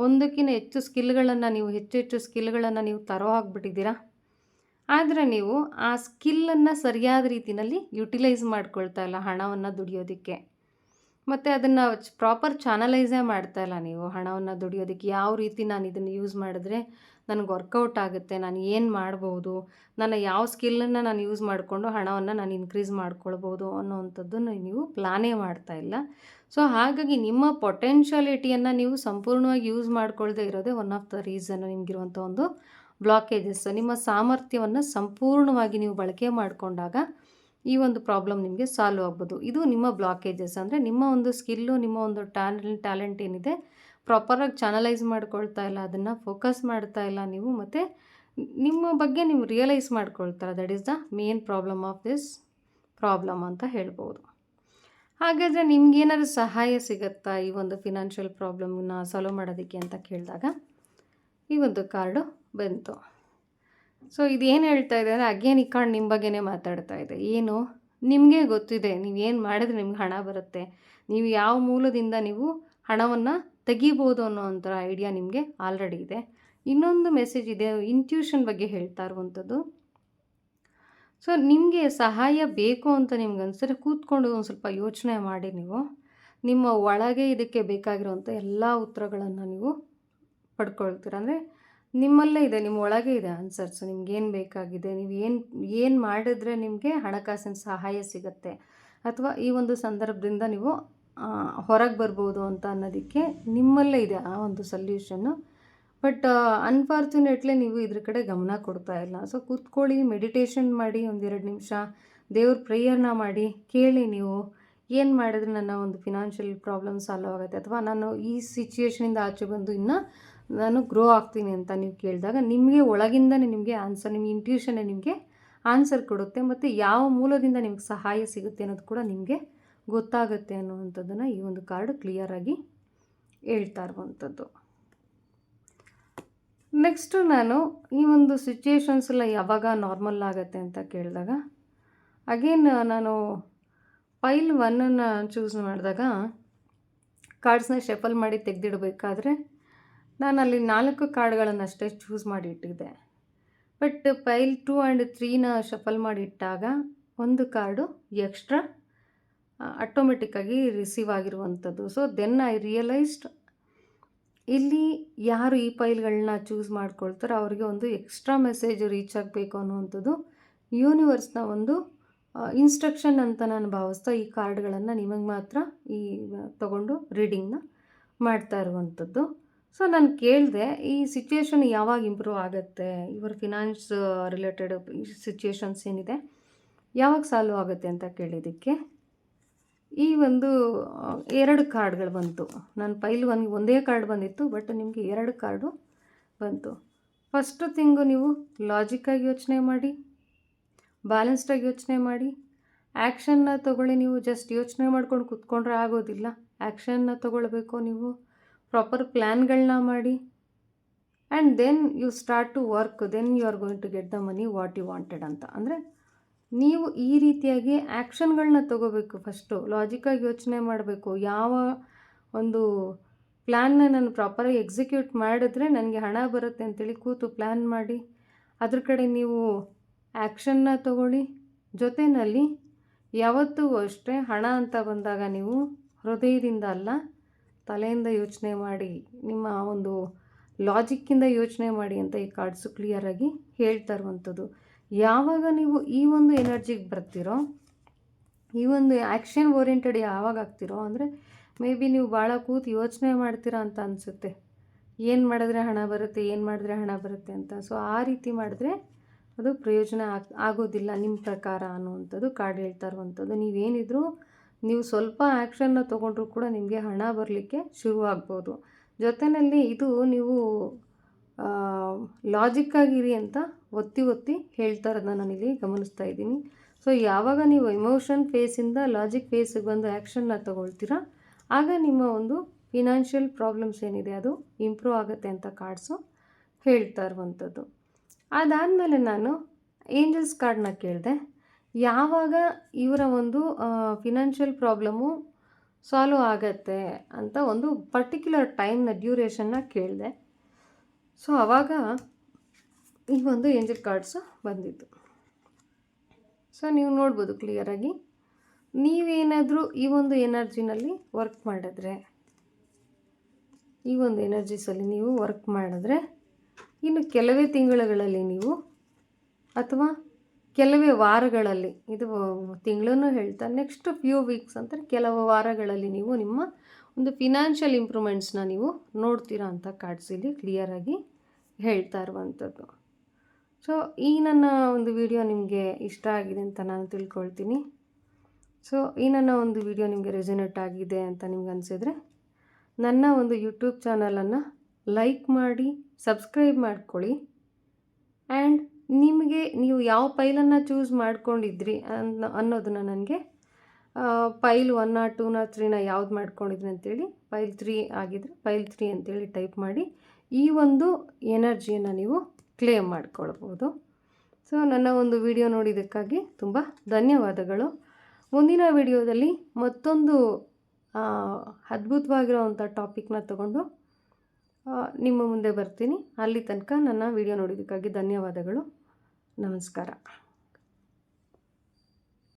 ಒಂದಕ್ಕಿಂತ ಹೆಚ್ಚು ಸ್ಕಿಲ್ಗಳನ್ನು ನೀವು, ಹೆಚ್ಚು ಹೆಚ್ಚು ಸ್ಕಿಲ್ಗಳನ್ನು ನೀವು ತರೋ ಹಾಕ್ಬಿಟ್ಟಿದ್ದೀರಾ ಆದರೆ ನೀವು ಆ ಸ್ಕಿಲ್ಲನ್ನು ಸರಿಯಾದ ರೀತಿಯಲ್ಲಿ ಯುಟಿಲೈಸ್ ಮಾಡ್ಕೊಳ್ತಾ ಇಲ್ಲ ಹಣವನ್ನು ದುಡಿಯೋದಕ್ಕೆ. ಮತ್ತು ಅದನ್ನು ಪ್ರಾಪರ್ ಚಾನಲೈಸೇ ಮಾಡ್ತಾ ಇಲ್ಲ ನೀವು ಹಣವನ್ನು ದುಡಿಯೋದಕ್ಕೆ. ಯಾವ ರೀತಿ ನಾನು ಇದನ್ನು ಯೂಸ್ ಮಾಡಿದ್ರೆ ನನಗೆ ವರ್ಕೌಟ್ ಆಗುತ್ತೆ, ನಾನು ಏನು ಮಾಡ್ಬೋದು, ನನ್ನ ಯಾವ ಸ್ಕಿಲ್ಲನ್ನು ನಾನು ಯೂಸ್ ಮಾಡಿಕೊಂಡು ಹಣವನ್ನು ನಾನು ಇನ್ಕ್ರೀಸ್ ಮಾಡ್ಕೊಳ್ಬೋದು ಅನ್ನೋವಂಥದ್ದನ್ನು ನೀವು ಪ್ಲಾನೇ ಮಾಡ್ತಾ ಇಲ್ಲ. ಸೊ ಹಾಗಾಗಿ ನಿಮ್ಮ ಪೊಟೆನ್ಷಿಯಾಲಿಟಿಯನ್ನು ನೀವು ಸಂಪೂರ್ಣವಾಗಿ ಯೂಸ್ ಮಾಡ್ಕೊಳ್ಳದೆ ಇರೋದೇ ಒನ್ ಆಫ್ ದ ರೀಸನ್ ನಿಮಗಿರುವಂಥ ಒಂದು ಬ್ಲಾಕೇಜಸ್ ನಿಮ್ಮ ಸಾಮರ್ಥ್ಯವನ್ನು ಸಂಪೂರ್ಣವಾಗಿ ನೀವು ಬಳಕೆ ಮಾಡಿಕೊಂಡಾಗ ಈ ಒಂದು ಪ್ರಾಬ್ಲಮ್ ನಿಮಗೆ ಸಾಲ್ವ್ ಆಗ್ಬೋದು. ಇದು ನಿಮ್ಮ ಬ್ಲಾಕೇಜಸ್ ಅಂದರೆ ನಿಮ್ಮ ಒಂದು ಸ್ಕಿಲ್ಲು ನಿಮ್ಮ ಒಂದು ಟ್ಯಾಲೆಂಟ್ ಟ್ಯಾಲೆಂಟ್ ಏನಿದೆ ಪ್ರಾಪರಾಗಿ ಚಾನಲೈಸ್ ಮಾಡ್ಕೊಳ್ತಾ ಇಲ್ಲ, ಅದನ್ನು ಫೋಕಸ್ ಮಾಡ್ತಾ ಇಲ್ಲ ನೀವು, ಮತ್ತು ನಿಮ್ಮ ಬಗ್ಗೆ ನೀವು ರಿಯಲೈಸ್ ಮಾಡ್ಕೊಳ್ತಾರೆ. That is the main problem of this problem ಅಂತ ಹೇಳ್ಬೋದು. ಹಾಗಾದರೆ ನಿಮ್ಗೇನಾದ್ರು ಸಹಾಯ ಸಿಗುತ್ತಾ ಈ ಒಂದು ಫಿನಾನ್ಷಿಯಲ್ ಪ್ರಾಬ್ಲಮ್ನ ಸಾಲ್ವ್ ಮಾಡೋದಕ್ಕೆ ಅಂತ ಕೇಳಿದಾಗ? ಈ ಒಂದು ಕಾರ್ಡು ಬಂತು. ಸೊ ಇದೇನು ಹೇಳ್ತಾ ಇದೆ ಅಂದರೆ ಅಗೇನ್ ಈ ಕಾರ್ಡ್ ನಿಮ್ಮ ಬಗ್ಗೆನೇ ಮಾತಾಡ್ತಾ ಇದೆ. ಏನು? ನಿಮಗೆ ಗೊತ್ತಿದೆ. ನೀವು ಏನು ಮಾಡಿದ್ರೆ ನಿಮ್ಗೆ ಹಣ ಬರುತ್ತೆ. ನೀವು ಯಾವ ಮೂಲದಿಂದ ನೀವು ಹಣವನ್ನು ತೆಗಿಬೋದು ಅನ್ನೋವಂಥ ಐಡಿಯಾ ನಿಮಗೆ ಆಲ್ರೆಡಿ ಇದೆ. ಇನ್ನೊಂದು ಮೆಸೇಜ್ ಇದೆ ಇಂಟ್ಯೂಷನ್ ಬಗ್ಗೆ ಹೇಳ್ತಾ ಇರುವಂಥದ್ದು. ಸೊ ನಿಮಗೆ ಸಹಾಯ ಬೇಕು ಅಂತ ನಿಮ್ಗೆ ಅನಿಸಿದ್ರೆ ಕೂತ್ಕೊಂಡು ಒಂದು ಸ್ವಲ್ಪ ಯೋಚನೆ ಮಾಡಿ ನೀವು. ನಿಮ್ಮ ಒಳಗೆ ಇದಕ್ಕೆ ಬೇಕಾಗಿರುವಂಥ ಎಲ್ಲ ಉತ್ತರಗಳನ್ನು ನೀವು ಪಡ್ಕೊಳ್ತೀರ. ಅಂದರೆ ನಿಮ್ಮಲ್ಲೇ ಇದೆ, ನಿಮ್ಮ ಒಳಗೆ ಇದೆ ಆನ್ಸರ್ಸ್ ನಿಮ್ಗೇನು ಬೇಕಾಗಿದೆ, ನೀವು ಏನು ಏನು ಮಾಡಿದ್ರೆ ನಿಮಗೆ ಹಣಕಾಸಿನ ಸಹಾಯ ಸಿಗುತ್ತೆ. ಅಥವಾ ಈ ಒಂದು ಸಂದರ್ಭದಿಂದ ನೀವು ಹೊರಗೆ ಬರ್ಬೋದು ಅಂತ ಅನ್ನೋದಕ್ಕೆ ನಿಮ್ಮಲ್ಲೇ ಇದೆ ಆ ಒಂದು ಸಲ್ಯೂಷನ್ನು ಬಟ್ ಅನ್ಫಾರ್ಚುನೇಟ್ಲಿ ನೀವು ಇದ್ರ ಕಡೆ ಗಮನ ಕೊಡ್ತಾ ಇಲ್ಲ. ಸೊ ಕೂತ್ಕೊಳ್ಳಿ ಮೆಡಿಟೇಷನ್ ಮಾಡಿ ಒಂದೆರಡು ನಿಮಿಷ. ದೇವ್ರ ಪ್ರೇಯರ್ನ ಮಾಡಿ, ಕೇಳಿ ನೀವು ಏನು ಮಾಡಿದ್ರೆ ನನ್ನ ಒಂದು ಫಿನಾನ್ಷಿಯಲ್ ಪ್ರಾಬ್ಲಮ್ ಸಾಲ್ವ್ ಆಗುತ್ತೆ. ಅಥವಾ ನಾನು ಈ ಸಿಚುಯೇಷನಿಂದ ಆಚೆ ಬಂದು ಇನ್ನು ನಾನು ಗ್ರೋ ಆಗ್ತೀನಿ ಅಂತ ನೀವು ಕೇಳಿದಾಗ ನಿಮಗೆ ಒಳಗಿಂದನೇ ನಿಮಗೆ ಆನ್ಸರ್ ನಿಮ್ಮ ಇಂಟ್ಯೂಷನ್ನೇ ನಿಮಗೆ ಆನ್ಸರ್ ಕೊಡುತ್ತೆ. ಮತ್ತು ಯಾವ ಮೂಲದಿಂದ ನಿಮಗೆ ಸಹಾಯ ಸಿಗುತ್ತೆ ಅನ್ನೋದು ಕೂಡ ನಿಮಗೆ ಗೊತ್ತಾಗುತ್ತೆ ಅನ್ನುವಂಥದ್ದನ್ನು ಈ ಒಂದು ಕಾರ್ಡ್ ಕ್ಲಿಯರಾಗಿ ಹೇಳ್ತಾ ಇರುವಂಥದ್ದು. ನೆಕ್ಸ್ಟು ನಾನು ಈ ಒಂದು ಸಿಚುಯೇಷನ್ಸ್ ಎಲ್ಲ ಯಾವಾಗ ನಾರ್ಮಲ್ ಆಗುತ್ತೆ ಅಂತ ಕೇಳಿದಾಗ ಅಗೇನ್ ನಾನು ಫೈಲ್ ಒನ್ನನ್ನು ಚೂಸ್ ಮಾಡಿದಾಗ ಕಾರ್ಡ್ಸ್ನ ಶಫಲ್ ಮಾಡಿ ತೆಗೆದಿಡಬೇಕಾದ್ರೆ ನಾನು ಅಲ್ಲಿ ನಾಲ್ಕು ಕಾರ್ಡ್ಗಳನ್ನು ಅಷ್ಟೇ ಚೂಸ್ ಮಾಡಿ ಇಟ್ಟಿದ್ದೆ. ಬಟ್ ಫೈಲ್ ಟೂ ಆ್ಯಂಡ್ ತ್ರೀನ ಶಫಲ್ ಮಾಡಿ ಇಟ್ಟಾಗ ಒಂದು ಕಾರ್ಡು ಎಕ್ಸ್ಟ್ರಾ ಆಟೋಮೆಟಿಕ್ಕಾಗಿ ರಿಸೀವ್ ಆಗಿರುವಂಥದ್ದು. ಸೊ ದೆನ್ ಐ ರಿಯಲೈಸ್ಡ್ ಇಲ್ಲಿ ಯಾರು ಈ ಫೈಲ್ಗಳನ್ನ ಚೂಸ್ ಮಾಡ್ಕೊಳ್ತಾರೋ ಅವರಿಗೆ ಒಂದು ಎಕ್ಸ್ಟ್ರಾ ಮೆಸೇಜ್ ರೀಚ್ ಆಗಬೇಕು ಅನ್ನುವಂಥದ್ದು ಯೂನಿವರ್ಸ್ನ ಒಂದು ಇನ್ಸ್ಟ್ರಕ್ಷನ್ ಅಂತ ನಾನು ಭಾವಿಸ್ತಾ ಈ ಕಾರ್ಡ್ಗಳನ್ನು ನಿಮಗೆ ಮಾತ್ರ ಈ ತಗೊಂಡು ರೀಡಿಂಗ್ನ ಮಾಡ್ತಾ ಇರುವಂಥದ್ದು. ಸೊ ನಾನು ಕೇಳಿದೆ, ಈ ಸಿಚುಯೇಷನ್ ಯಾವಾಗ ಇಂಪ್ರೂವ್ ಆಗುತ್ತೆ? ಇವರ ಫಿನಾನ್ಸ್ ರಿಲೇಟೆಡ್ ಸಿಚುಯೇಷನ್ಸ್ ಏನಿದೆ? ಯಾವಾಗ ಸಾಲ್ವ್ ಆಗುತ್ತೆ ಅಂತ ಕೇಳಿದ್ದಕ್ಕೆ? ಈ ಒಂದು ಎರಡು ಕಾರ್ಡ್ಗಳು ಬಂತು. ನನ್ನ ಪೈಲ್ ಒಂದು, ಒಂದೇ ಕಾರ್ಡ್ ಬಂದಿತ್ತು, ಬಟ್ ನಿಮಗೆ ಎರಡು ಕಾರ್ಡು ಬಂತು. ಫಸ್ಟು ತಿಂಗು ನೀವು ಲಾಜಿಕ್ಕಾಗಿ ಯೋಚನೆ ಮಾಡಿ, ಬ್ಯಾಲೆನ್ಸ್ಡಾಗಿ ಯೋಚನೆ ಮಾಡಿ, ಆ್ಯಕ್ಷನ್ನ ತಗೊಳ್ಳಿ ನೀವು ಜಸ್ಟ್ ಯೋಚನೆ ಮಾಡ್ಕೊಂಡು ಕೂತ್ಕೊಂಡ್ರೆ ಆಗೋದಿಲ್ಲ. ಆ್ಯಕ್ಷನ್ನ ತೊಗೊಳ್ಬೇಕು ನೀವು, ಪ್ರಾಪರ್ ಪ್ಲ್ಯಾನ್ಗಳನ್ನ ಮಾಡಿ, and then you start to work, then you are going to get the money what you wanted ಅಂತ. ಅಂದರೆ ನೀವು ಈ ರೀತಿಯಾಗಿ ಆ್ಯಕ್ಷನ್ಗಳನ್ನ ತಗೋಬೇಕು ಫಸ್ಟು. ಲಾಜಿಕ್ಕಾಗಿ ಯೋಚನೆ ಮಾಡಬೇಕು. ಯಾವ ಒಂದು ಪ್ಲ್ಯಾನ್ನ ನಾನು ಪ್ರಾಪರಾಗಿ ಎಕ್ಸಿಕ್ಯೂಟ್ ಮಾಡಿದ್ರೆ ನನಗೆ ಹಣ ಬರುತ್ತೆ ಅಂತೇಳಿ ಕೂತು ಪ್ಲ್ಯಾನ್ ಮಾಡಿ. ಅದ್ರ ಕಡೆ ನೀವು ಆ್ಯಕ್ಷನ್ನ ತಗೊಳ್ಳಿ. ಜೊತೆಯಲ್ಲಿ ಯಾವತ್ತೂ ಅಷ್ಟೇ ಹಣ ಅಂತ ಬಂದಾಗ ನೀವು ಹೃದಯದಿಂದ ಅಲ್ಲ, ತಲೆಯಿಂದ ಯೋಚನೆ ಮಾಡಿ. ನಿಮ್ಮ ಒಂದು ಲಾಜಿಕ್ಕಿಂದ ಯೋಚನೆ ಮಾಡಿ ಅಂತ ಈ ಕಾರ್ಡ್ಸು ಕ್ಲಿಯರಾಗಿ ಹೇಳ್ತಾ ಇರುವಂಥದ್ದು. ಯಾವಾಗ ನೀವು ಈ ಒಂದು ಎನರ್ಜಿಗೆ ಬರ್ತೀರೋ, ಈ ಒಂದು ಆ್ಯಕ್ಷನ್ ಓರಿಯೆಂಟೆಡ್ ಯಾವಾಗ ಆಗ್ತಿರೋ, ಅಂದರೆ ಮೇ ಬಿ ನೀವು ಭಾಳ ಕೂತು ಯೋಚನೆ ಮಾಡ್ತೀರಾ ಅಂತ ಅನಿಸುತ್ತೆ. ಏನು ಮಾಡಿದ್ರೆ ಹಣ ಬರುತ್ತೆ, ಏನು ಮಾಡಿದ್ರೆ ಹಣ ಬರುತ್ತೆ ಅಂತ. ಸೊ ಆ ರೀತಿ ಮಾಡಿದ್ರೆ ಅದು ಪ್ರಯೋಜನ ಆಗ್, ಆಗೋದಿಲ್ಲ ನಿಮ್ಮ ಪ್ರಕಾರ ಅನ್ನುವಂಥದ್ದು ಕಾರ್ಡ್ ಹೇಳ್ತಾ ಇರುವಂಥದ್ದು. ನೀವೇನಿದ್ರು ನೀವು ಸ್ವಲ್ಪ ಆ್ಯಕ್ಷನ್ನ ತೊಗೊಂಡ್ರೂ ಕೂಡ ನಿಮಗೆ ಹಣ ಬರಲಿಕ್ಕೆ ಶುರುವಾಗ್ಬೋದು. ಜೊತೆಯಲ್ಲಿ ಇದು ನೀವು ಲಾಜಿಕ್ಕಾಗಿರಿ ಅಂತ ಒತ್ತಿ ಒತ್ತಿ ಹೇಳ್ತಾ ಇರೋದನ್ನ ನಾನಿಲ್ಲಿ ಗಮನಿಸ್ತಾ ಇದ್ದೀನಿ. ಸೊ ಯಾವಾಗ ನೀವು ಎಮೋಷನ್ ಫೇಸಿಂದ ಲಾಜಿಕ್ ಫೇಸಿಗೆ ಬಂದು ಆ್ಯಕ್ಷನ್ನ ತಗೊಳ್ತೀರಾ, ಆಗ ನಿಮ್ಮ ಒಂದು ಫಿನಾನ್ಷಿಯಲ್ ಪ್ರಾಬ್ಲಮ್ಸ್ ಏನಿದೆ ಅದು ಇಂಪ್ರೂವ್ ಆಗುತ್ತೆ ಅಂತ ಕಾರ್ಡ್ಸು ಹೇಳ್ತಾ ಇರುವಂಥದ್ದು. ಅದಾದಮೇಲೆ ನಾನು ಏಂಜಲ್ಸ್ ಕಾರ್ಡ್ನ ಕೇಳಿದೆ. ಯಾವಾಗ ಇವರ ಒಂದು ಫಿನಾನ್ಷಿಯಲ್ ಪ್ರಾಬ್ಲಮ್ಮು ಸಾಲ್ವ್ ಆಗತ್ತೆ ಅಂತ ಒಂದು ಪರ್ಟಿಕ್ಯುಲರ್ ಟೈಮ್ನ ಡ್ಯೂರೇಷನ್ನ ಕೇಳಿದೆ. ಸೊ ಆವಾಗ ಈ ಒಂದು ಏಂಜಲ್ ಕಾರ್ಡ್ಸು ಬಂದಿತ್ತು. ಸೊ, ನೀವು ನೋಡ್ಬೋದು ಕ್ಲಿಯರಾಗಿ. ನೀವೇನಾದರೂ ಈ ಒಂದು ಎನರ್ಜಿನಲ್ಲಿ ವರ್ಕ್ ಮಾಡಿದ್ರೆ, ಈ ಒಂದು ಎನರ್ಜೀಸಲ್ಲಿ ನೀವು ವರ್ಕ್ ಮಾಡಿದ್ರೆ, ಇನ್ನು ಕೆಲವೇ ತಿಂಗಳುಗಳಲ್ಲಿ ನೀವು ಅಥವಾ ಕೆಲವೇ ವಾರಗಳಲ್ಲಿ, ಇದು ತಿಂಗಳನ್ನು ಹೇಳ್ತಾ ನೆಕ್ಸ್ಟ್ ಫ್ಯೂ ವೀಕ್ಸ್ ಅಂದರೆ ಕೆಲವು ವಾರಗಳಲ್ಲಿ ನೀವು ನಿಮ್ಮ ಒಂದು ಫಿನಾನ್ಷಿಯಲ್ ಇಂಪ್ರೂವ್ಮೆಂಟ್ಸ್ನ ನೀವು ನೋಡ್ತೀರಾ ಅಂತ ಕಾರ್ಡ್ಸ್ ಇಲ್ಲಿ ಕ್ಲಿಯರಾಗಿ ಹೇಳ್ತಾ ಇರುವಂಥದ್ದು ಸೊ ಈ ನನ್ನ ಒಂದು ವಿಡಿಯೋ ನಿಮಗೆ ಇಷ್ಟ ಆಗಿದೆ ಅಂತ ನಾನು ತಿಳ್ಕೊಳ್ತೀನಿ. ಸೊ ಈ ನನ್ನ ಒಂದು ವಿಡಿಯೋ ನಿಮಗೆ ರೆಸನೇಟ್ ಆಗಿದೆ ಅಂತ ನಿಮ್ಗೆ ಅನಿಸಿದ್ರೆ, ನನ್ನ ಒಂದು ಯೂಟ್ಯೂಬ್ ಚಾನಲನ್ನು ಲೈಕ್ ಮಾಡಿ ಸಬ್ಸ್ಕ್ರೈಬ್ ಮಾಡ್ಕೊಳ್ಳಿ. ಆ್ಯಂಡ್ ನಿಮಗೆ ನೀವು ಯಾವ ಪೈಲನ್ನು ಚೂಸ್ ಮಾಡ್ಕೊಂಡಿದ್ರಿ ಅನ್ನೋ, ಅನ್ನೋದನ್ನು ನನಗೆ ಪೈಲ್ ಒನ್ನ ಟೂನ ತ್ರೀನ ಯಾವ್ದು ಮಾಡ್ಕೊಂಡಿದ್ರಿ ಅಂತೇಳಿ ಫೈಲ್ ತ್ರೀ ಆಗಿದ್ರೆ ಫೈಲ್ ತ್ರೀ ಅಂತೇಳಿ ಟೈಪ್ ಮಾಡಿ, ಈ ಒಂದು ಎನರ್ಜಿಯನ್ನು ನೀವು ಕ್ಲೇಮ್ ಮಾಡ್ಕೊಳ್ಬೋದು. ಸೊ ನನ್ನ ಒಂದು ವಿಡಿಯೋ ನೋಡಿದ್ದಕ್ಕಾಗಿ ತುಂಬ ಧನ್ಯವಾದಗಳು. ಮುಂದಿನ ವಿಡಿಯೋದಲ್ಲಿ ಮತ್ತೊಂದು ಅದ್ಭುತವಾಗಿರೋವಂಥ ಟಾಪಿಕ್ನ ತಗೊಂಡು ನಿಮ್ಮ ಮುಂದೆ ಬರ್ತೀನಿ. ಅಲ್ಲಿ ತನಕ ನನ್ನ ವಿಡಿಯೋ ನೋಡಿದ್ದಕ್ಕಾಗಿ ಧನ್ಯವಾದಗಳು. ನಮಸ್ಕಾರ.